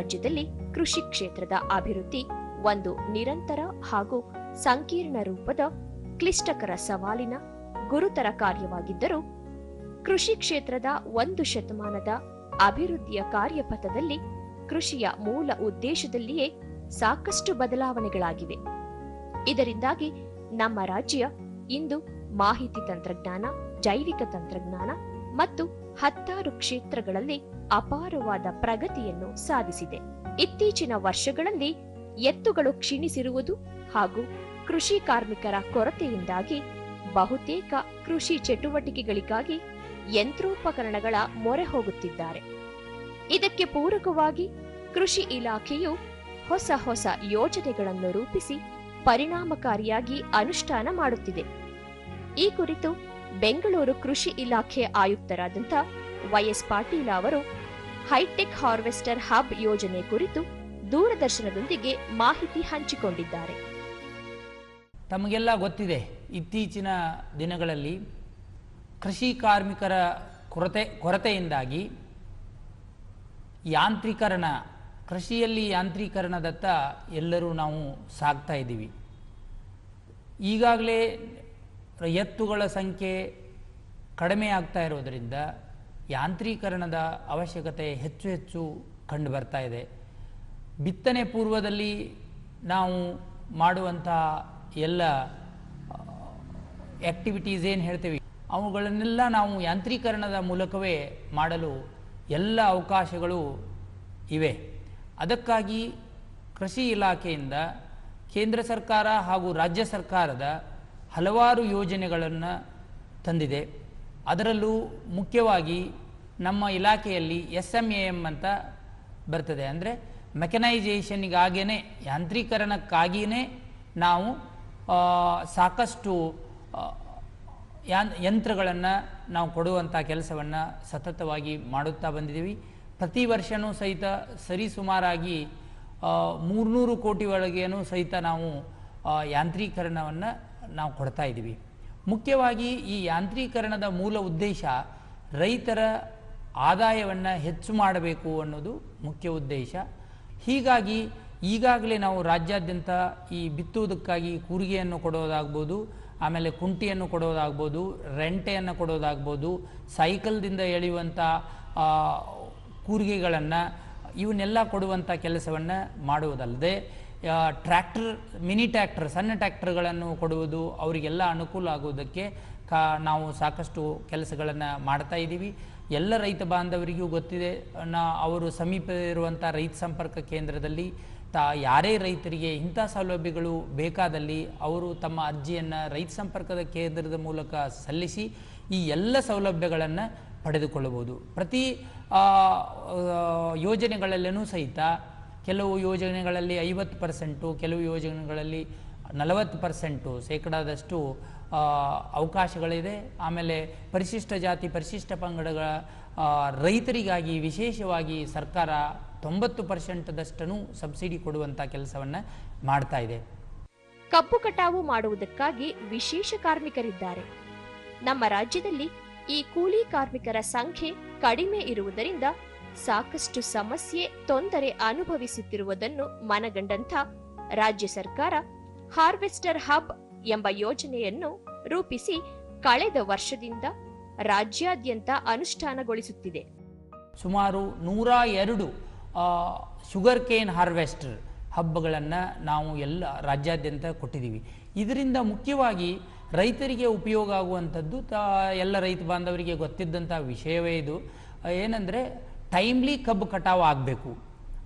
ರಾಜ್ಯದಲ್ಲಿ ಕೃಷಿ ಕ್ಷೇತ್ರದ ಅಭಿವೃದ್ಧಿ ಒಂದು ನಿರಂತರ ಹಾಗೂ ಸಂಕೀರ್ಣ ರೂಪದ ಕ್ಲಿಷ್ಟಕರ ಸವಾಲಿನ ಗುರುತರ ಕಾರ್ಯವಾಗಿದ್ದರೂ ಕೃಷಿ ಕ್ಷೇತ್ರದ ಒಂದು ಶತಮಾನದ ಅಭಿವೃದ್ಧಿಯ ಕಾರ್ಯಪಥದಲ್ಲಿ ಕೃಷಿಯ ಮೂಲ ಉದ್ದೇಶದಲ್ಲಿಯೇ ಸಾಕಷ್ಟು ಬದಲಾವಣೆಗಳಾಗಿವೆ. ಇದರಿಂದಾಗಿ ನಮ್ಮ ರಾಜ್ಯ ಇಂದು ಮಾಹಿತಿ ತಂತ್ರಜ್ಞಾನ, ಜೈವಿಕ ತಂತ್ರಜ್ಞಾನ ಮತ್ತು ಹತ್ತಾರು ಕ್ಷೇತ್ರಗಳಲ್ಲಿ ಅಪಾರವಾದ ಪ್ರಗತಿಯನ್ನು ಸಾಧಿಸಿದೆ. ಇತ್ತೀಚಿನ ವರ್ಷಗಳಲ್ಲಿ ಎತ್ತುಗಳು ಕ್ಷೀಣಿಸಿರುವುದು ಹಾಗೂ ಕೃಷಿ ಕಾರ್ಮಿಕರ ಕೊರತೆಯಿಂದಾಗಿ ಬಹುತೇಕ ಕೃಷಿ ಚಟುವಟಿಕೆಗಳಿಗಾಗಿ ಯಂತ್ರೋಪಕರಣಗಳ ಮೊರೆ ಹೋಗುತ್ತಿದ್ದಾರೆ. ಇದಕ್ಕೆ ಪೂರಕವಾಗಿ ಕೃಷಿ ಇಲಾಖೆಯು ಹೊಸ ಹೊಸ ಯೋಜನೆಗಳನ್ನು ರೂಪಿಸಿ ಪರಿಣಾಮಕಾರಿಯಾಗಿ ಅನುಷ್ಠಾನ ಮಾಡುತ್ತಿದೆ. ಈ ಕುರಿತು ಬೆಂಗಳೂರು ಕೃಷಿ ಇಲಾಖೆ ಆಯುಕ್ತರಾದಂಥ ವೈಎಸ್ ಪಾಟೀಲ ಅವರು ಹೈಟೆಕ್ ಹಾರ್ವೆಸ್ಟರ್ ಹಬ್ ಯೋಜನೆ ಕುರಿತು ದೂರದರ್ಶನದೊಂದಿಗೆ ಮಾಹಿತಿ ಹಂಚಿಕೊಂಡಿದ್ದಾರೆ. ತಮಗೆಲ್ಲ ಗೊತ್ತಿದೆ, ಇತ್ತೀಚಿನ ದಿನಗಳಲ್ಲಿ ಕೃಷಿ ಕಾರ್ಮಿಕರ ಕೊರತೆ, ಕೊರತೆಯಿಂದಾಗಿ ಯಾಂತ್ರೀಕರಣ, ಕೃಷಿಯಲ್ಲಿ ಯಾಂತ್ರೀಕರಣದತ್ತ ಎಲ್ಲರೂ ನಾವು ಸಾಗ್ತಾ ಇದ್ದೀವಿ. ಈಗಾಗಲೇ ಎತ್ತುಗಳ ಸಂಖ್ಯೆ ಕಡಿಮೆ ಆಗ್ತಾ ಇರೋದರಿಂದ ಯಾಂತ್ರೀಕರಣದ ಅವಶ್ಯಕತೆ ಹೆಚ್ಚು ಹೆಚ್ಚು ಕಂಡು ಬರ್ತಾ ಇದೆ. ಬಿತ್ತನೆ ಪೂರ್ವದಲ್ಲಿ ನಾವು ಮಾಡುವಂಥ ಎಲ್ಲ ಆ್ಯಕ್ಟಿವಿಟೀಸ್ ಏನು ಹೇಳ್ತೀವಿ, ಅವುಗಳನ್ನೆಲ್ಲ ನಾವು ಯಾಂತ್ರೀಕರಣದ ಮೂಲಕವೇ ಮಾಡಲು ಎಲ್ಲ ಅವಕಾಶಗಳು ಇವೆ. ಅದಕ್ಕಾಗಿ ಕೃಷಿ ಇಲಾಖೆಯಿಂದ ಕೇಂದ್ರ ಸರ್ಕಾರ ಹಾಗೂ ರಾಜ್ಯ ಸರ್ಕಾರದ ಹಲವಾರು ಯೋಜನೆಗಳನ್ನು ತಂದಿದೆ. ಅದರಲ್ಲೂ ಮುಖ್ಯವಾಗಿ ನಮ್ಮ ಇಲಾಖೆಯಲ್ಲಿ ಎಸ್ ಎಂ ಎ ಎಂ ಅಂತ ಬರ್ತದೆ. ಅಂದರೆ ಮೆಕನೈಜೇಷನ್ಗಾಗೇ ಯಾಂತ್ರೀಕರಣಕ್ಕಾಗಿಯೇ ನಾವು ಸಾಕಷ್ಟು ಯಾನ್ ಯಂತ್ರಗಳನ್ನು ನಾವು ಕೊಡುವಂಥ ಕೆಲಸವನ್ನು ಸತತವಾಗಿ ಮಾಡುತ್ತಾ ಬಂದಿದ್ದೀವಿ. ಪ್ರತಿ ವರ್ಷವೂ ಸಹಿತ ಸರಿಸುಮಾರಾಗಿ ಮೂರ್ನೂರು ಕೋಟಿ ಒಳಗೇನೂ ಸಹಿತ ನಾವು ಯಾಂತ್ರೀಕರಣವನ್ನು ನಾವು ಕೊಡ್ತಾ ಇದ್ದೀವಿ. ಮುಖ್ಯವಾಗಿ ಈ ಯಾಂತ್ರೀಕರಣದ ಮೂಲ ಉದ್ದೇಶ ರೈತರ ಆದಾಯವನ್ನು ಹೆಚ್ಚು ಮಾಡಬೇಕು ಅನ್ನೋದು ಮುಖ್ಯ ಉದ್ದೇಶ. ಹೀಗಾಗಿ ಈಗಾಗಲೇ ನಾವು ರಾಜ್ಯಾದ್ಯಂತ ಈ ಬಿತ್ತುವುದಕ್ಕಾಗಿ ಕೂರಿಗೆಯನ್ನು ಕೊಡೋದಾಗ್ಬೋದು, ಆಮೇಲೆ ಕುಂಟಿಯನ್ನು ಕೊಡೋದಾಗ್ಬೋದು, ರೆಂಟೆಯನ್ನು ಕೊಡೋದಾಗ್ಬೋದು, ಸೈಕಲ್ದಿಂದ ಎಳೆಯುವಂಥ ಕೂರಿಗೆಗಳನ್ನು ಇವನ್ನೆಲ್ಲ ಕೊಡುವಂಥ ಕೆಲಸವನ್ನು ಮಾಡುವುದಲ್ಲದೆ ಟ್ರ್ಯಾಕ್ಟರ್, ಮಿನಿ ಟ್ರ್ಯಾಕ್ಟರ್, ಸಣ್ಣ ಟ್ರ್ಯಾಕ್ಟರ್ಗಳನ್ನು ಕೊಡುವುದು ಅವರಿಗೆಲ್ಲ ಅನುಕೂಲ ಆಗುವುದಕ್ಕೆ ಕಾ, ನಾವು ಸಾಕಷ್ಟು ಕೆಲಸಗಳನ್ನು ಮಾಡ್ತಾ ಇದ್ದೀವಿ. ಎಲ್ಲ ರೈತ ಬಾಂಧವರಿಗೂ ಗೊತ್ತಿದೆ ನಾ ಅವರು ಸಮೀಪ ಇರುವಂಥ ರೈತ ಸಂಪರ್ಕ ಕೇಂದ್ರದಲ್ಲಿ ತಾ, ಯಾರೇ ರೈತರಿಗೆ ಇಂಥ ಸೌಲಭ್ಯಗಳು ಬೇಕಾದಲ್ಲಿ ಅವರು ತಮ್ಮ ಅರ್ಜಿಯನ್ನು ರೈತ ಸಂಪರ್ಕದ ಕೇಂದ್ರದ ಮೂಲಕ ಸಲ್ಲಿಸಿ ಈ ಎಲ್ಲ ಸೌಲಭ್ಯಗಳನ್ನು ಪಡೆದುಕೊಳ್ಳಬಹುದು. ಪ್ರತಿ ಯೋಜನೆಗಳಲ್ಲೂ ಸಹಿತ ಕೆಲವು ಯೋಜನೆಗಳಲ್ಲಿ ಐವತ್ತು ಪರ್ಸೆಂಟು, ಕೆಲವು ಯೋಜನೆಗಳಲ್ಲಿ ನಲವತ್ತು ಪರ್ಸೆಂಟು ಶೇಕಡಾದಷ್ಟು ಅವಕಾಶಗಳಿದೆ. ಆಮೇಲೆ ಪರಿಶಿಷ್ಟ ಜಾತಿ, ಪರಿಶಿಷ್ಟ ಪಂಗಡಗಳ ರೈತರಿಗಾಗಿ ವಿಶೇಷವಾಗಿ ಸರ್ಕಾರ ತೊಂಬತ್ತು ಪರ್ಸೆಂಟ್ದಷ್ಟನ್ನು ಸಬ್ಸಿಡಿ ಕೊಡುವಂಥ ಕೆಲಸವನ್ನು ಮಾಡ್ತಾ ಇದೆ. ಕಬ್ಬು ಕಟಾವು ಮಾಡುವುದಕ್ಕಾಗಿ ವಿಶೇಷ ಕಾರ್ಮಿಕರಿದ್ದಾರೆ. ನಮ್ಮ ರಾಜ್ಯದಲ್ಲಿ ಈ ಕೂಲಿ ಕಾರ್ಮಿಕರ ಸಂಖ್ಯೆ ಕಡಿಮೆ ಇರುವುದರಿಂದ ಸಾಕಷ್ಟು ಸಮಸ್ಯೆ, ತೊಂದರೆ ಅನುಭವಿಸುತ್ತಿರುವುದನ್ನು ಮನಗಂಡಂಥ ರಾಜ್ಯ ಸರ್ಕಾರ ಹಾರ್ವೆಸ್ಟರ್ ಹಬ್ ಎಂಬ ಯೋಜನೆಯನ್ನು ರೂಪಿಸಿ ಕಳೆದ ವರ್ಷದಿಂದ ರಾಜ್ಯಾದ್ಯಂತ ಅನುಷ್ಠಾನಗೊಳಿಸುತ್ತಿದೆ. ಸುಮಾರು ನೂರ ಎರಡು ಶುಗರ್ ಕೇನ್ ಹಾರ್ವೆಸ್ಟರ್ ಹಬ್ಬಗಳನ್ನು ನಾವು ಎಲ್ಲ ರಾಜ್ಯಾದ್ಯಂತ ಕೊಟ್ಟಿದ್ದೀವಿ. ಇದರಿಂದ ಮುಖ್ಯವಾಗಿ ರೈತರಿಗೆ ಉಪಯೋಗ ಆಗುವಂಥದ್ದು, ತ, ಎಲ್ಲ ರೈತ ಬಾಂಧವರಿಗೆ ಗೊತ್ತಿದ್ದಂಥ ವಿಷಯವೇ ಇದು. ಏನಂದರೆ ಟೈಮ್ಲಿ ಕಬ್ಬು ಕಟಾವು ಆಗಬೇಕು.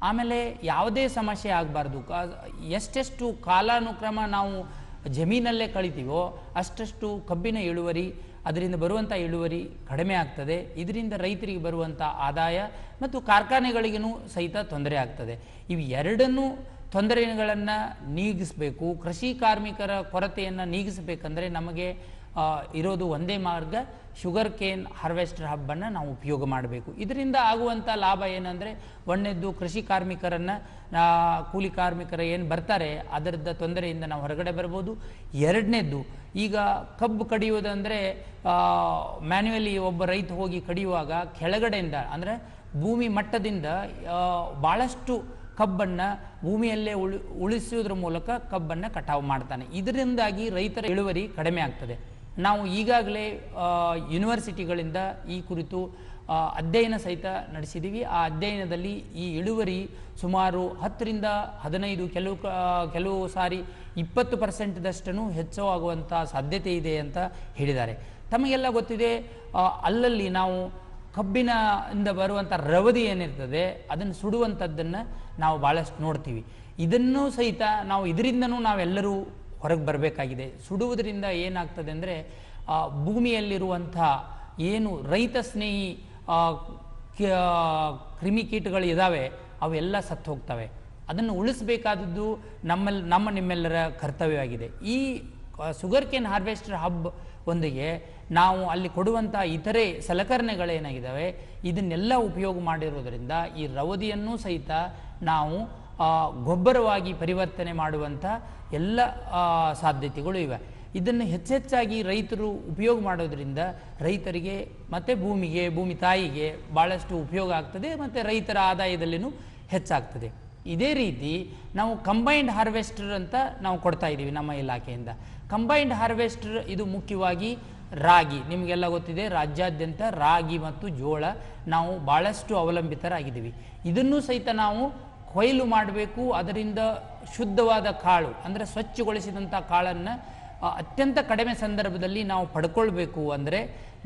ಆಮೇಲೆ ಯಾವುದೇ ಸಮಸ್ಯೆ ಆಗಬಾರ್ದು. ಕಾ, ಎಷ್ಟೆಷ್ಟು ಕಾಲಾನುಕ್ರಮ ನಾವು ಜಮೀನಲ್ಲೇ ಕಳಿತೀವೋ ಅಷ್ಟಷ್ಟು ಕಬ್ಬಿನ ಇಳುವರಿ, ಅದರಿಂದ ಬರುವಂಥ ಇಳುವರಿ ಕಡಿಮೆ ಆಗ್ತದೆ. ಇದರಿಂದ ರೈತರಿಗೆ ಬರುವಂಥ ಆದಾಯ ಮತ್ತು ಕಾರ್ಖಾನೆಗಳಿಗೂ ಸಹಿತ ತೊಂದರೆ ಆಗ್ತದೆ. ಇವು ಎರಡನ್ನೂ ತೊಂದರೆಗಳನ್ನು ನೀಗಿಸಬೇಕು, ಕೃಷಿ ಕಾರ್ಮಿಕರ ಕೊರತೆಯನ್ನು ನೀಗಿಸಬೇಕಂದ್ರೆ ನಮಗೆ ಇರೋದು ಒಂದೇ ಮಾರ್ಗ ಶುಗರ್ ಕೇನ್ ಹಾರ್ವೆಸ್ಟರ್ ಹಬ್ಬನ್ನು ನಾವು ಉಪಯೋಗ ಮಾಡಬೇಕು. ಇದರಿಂದ ಆಗುವಂಥ ಲಾಭ ಏನಂದರೆ ಒಣ್ಣೆದ್ದು ಕೃಷಿ ಕಾರ್ಮಿಕರನ್ನು ಕೂಲಿ ಕಾರ್ಮಿಕರ ಏನು ಬರ್ತಾರೆ ಅದರದ ತೊಂದರೆಯಿಂದ ನಾವು ಹೊರಗಡೆ ಬರ್ಬೋದು. ಎರಡನೇದ್ದು, ಈಗ ಕಬ್ಬು ಕಡಿಯುವುದಂದರೆ ಮ್ಯಾನ್ಯುವಲಿ ಒಬ್ಬ ರೈತ ಹೋಗಿ ಕಡಿಯುವಾಗ ಕೆಳಗಡೆಯಿಂದ ಅಂದರೆ ಭೂಮಿ ಮಟ್ಟದಿಂದ ಭಾಳಷ್ಟು ಕಬ್ಬನ್ನು ಭೂಮಿಯಲ್ಲೇ ಉಳಿ ಉಳಿಸುವುದರ ಮೂಲಕ ಕಬ್ಬನ್ನು ಕಟಾವು ಮಾಡ್ತಾನೆ. ಇದರಿಂದಾಗಿ ರೈತರ ಇಳುವರಿ ಕಡಿಮೆ ಆಗ್ತದೆ. ನಾವು ಈಗಾಗಲೇ ಯೂನಿವರ್ಸಿಟಿಗಳಿಂದ ಈ ಕುರಿತು ಅಧ್ಯಯನ ಸಹಿತ ನಡೆಸಿದ್ದೀವಿ ಆ ಅಧ್ಯಯನದಲ್ಲಿ ಈ ಇಳುವರಿ ಸುಮಾರು ಹತ್ತರಿಂದ ಹದಿನೈದು ಕೆಲವು ಕೆಲವು ಸಾರಿ ಇಪ್ಪತ್ತು ಪರ್ಸೆಂಟ್ದಷ್ಟನ್ನು ಹೆಚ್ಚವಾಗುವಂಥ ಸಾಧ್ಯತೆ ಇದೆ ಅಂತ ಹೇಳಿದ್ದಾರೆ. ತಮಗೆಲ್ಲ ಗೊತ್ತಿದೆ ಅಲ್ಲಲ್ಲಿ ನಾವು ಕಬ್ಬಿನ ಇಂದ ಬರುವಂಥ ರವದಿ ಏನಿರ್ತದೆ, ಅದನ್ನು ಸುಡುವಂಥದ್ದನ್ನು ನಾವು ಭಾಳಷ್ಟು ನೋಡ್ತೀವಿ. ಇದನ್ನು ಸಹಿತ ನಾವು ಇದರಿಂದನೂ ನಾವೆಲ್ಲರೂ ಹೊರಗೆ ಬರಬೇಕಾಗಿದೆ. ಸುಡುವುದರಿಂದ ಏನಾಗ್ತದೆ ಅಂದರೆ ಭೂಮಿಯಲ್ಲಿರುವಂಥ ಏನು ರೈತ ಸ್ನೇಹಿ ಕ್ರಿಮಿಕೀಟಗಳು ಇದ್ದಾವೆ ಅವೆಲ್ಲ ಸತ್ತು ಹೋಗ್ತವೆ. ಅದನ್ನು ಉಳಿಸಬೇಕಾದದ್ದು ನಮ್ಮಲ್ಲಿ ನಮ್ಮ ನಿಮ್ಮೆಲ್ಲರ ಕರ್ತವ್ಯವಾಗಿದೆ. ಈ ಶುಗರ್ ಕೇನ್ ಹಾರ್ವೆಸ್ಟರ್ ಹಬ್ ಒಂದಿಗೆ ನಾವು ಅಲ್ಲಿ ಕೊಡುವಂಥ ಇತರೆ ಸಲಕರಣೆಗಳೇನಾಗಿದ್ದಾವೆ, ಇದನ್ನೆಲ್ಲ ಉಪಯೋಗ ಮಾಡಿರೋದರಿಂದ ಈ ರವದಿಯನ್ನು ಸಹಿತ ನಾವು ಗೊಬ್ಬರವಾಗಿ ಪರಿವರ್ತನೆ ಮಾಡುವಂಥ ಎಲ್ಲ ಸಾಧ್ಯತೆಗಳು ಇವೆ. ಇದನ್ನು ಹೆಚ್ಚೆಚ್ಚಾಗಿ ರೈತರು ಉಪಯೋಗ ಮಾಡೋದರಿಂದ ರೈತರಿಗೆ ಮತ್ತು ಭೂಮಿಗೆ, ಭೂಮಿ ತಾಯಿಗೆ ಭಾಳಷ್ಟು ಉಪಯೋಗ ಆಗ್ತದೆ ಮತ್ತು ರೈತರ ಆದಾಯದಲ್ಲಿನೂ ಹೆಚ್ಚಾಗ್ತದೆ. ಇದೇ ರೀತಿ ನಾವು ಕಂಬೈನ್ಡ್ ಹಾರ್ವೆಸ್ಟರ್ ಅಂತ ನಾವು ಕೊಡ್ತಾ ಇದ್ದೀವಿ ನಮ್ಮ ಇಲಾಖೆಯಿಂದ. ಕಂಬೈನ್ಡ್ ಹಾರ್ವೆಸ್ಟರ್ ಇದು ಮುಖ್ಯವಾಗಿ ರಾಗಿ. ನಿಮಗೆಲ್ಲ ಗೊತ್ತಿದೆ, ರಾಜ್ಯಾದ್ಯಂತ ರಾಗಿ ಮತ್ತು ಜೋಳ ನಾವು ಭಾಳಷ್ಟು ಅವಲಂಬಿತರಾಗಿದ್ದೀವಿ. ಇದನ್ನು ಸಹಿತ ನಾವು ಕೊಯ್ಲು ಮಾಡಬೇಕು, ಅದರಿಂದ ಶುದ್ಧವಾದ ಕಾಳು, ಅಂದರೆ ಸ್ವಚ್ಛಗೊಳಿಸಿದಂಥ ಕಾಳನ್ನು ಅತ್ಯಂತ ಕಡಿಮೆ ಸಂದರ್ಭದಲ್ಲಿ ನಾವು ಪಡ್ಕೊಳ್ಬೇಕು ಅಂದರೆ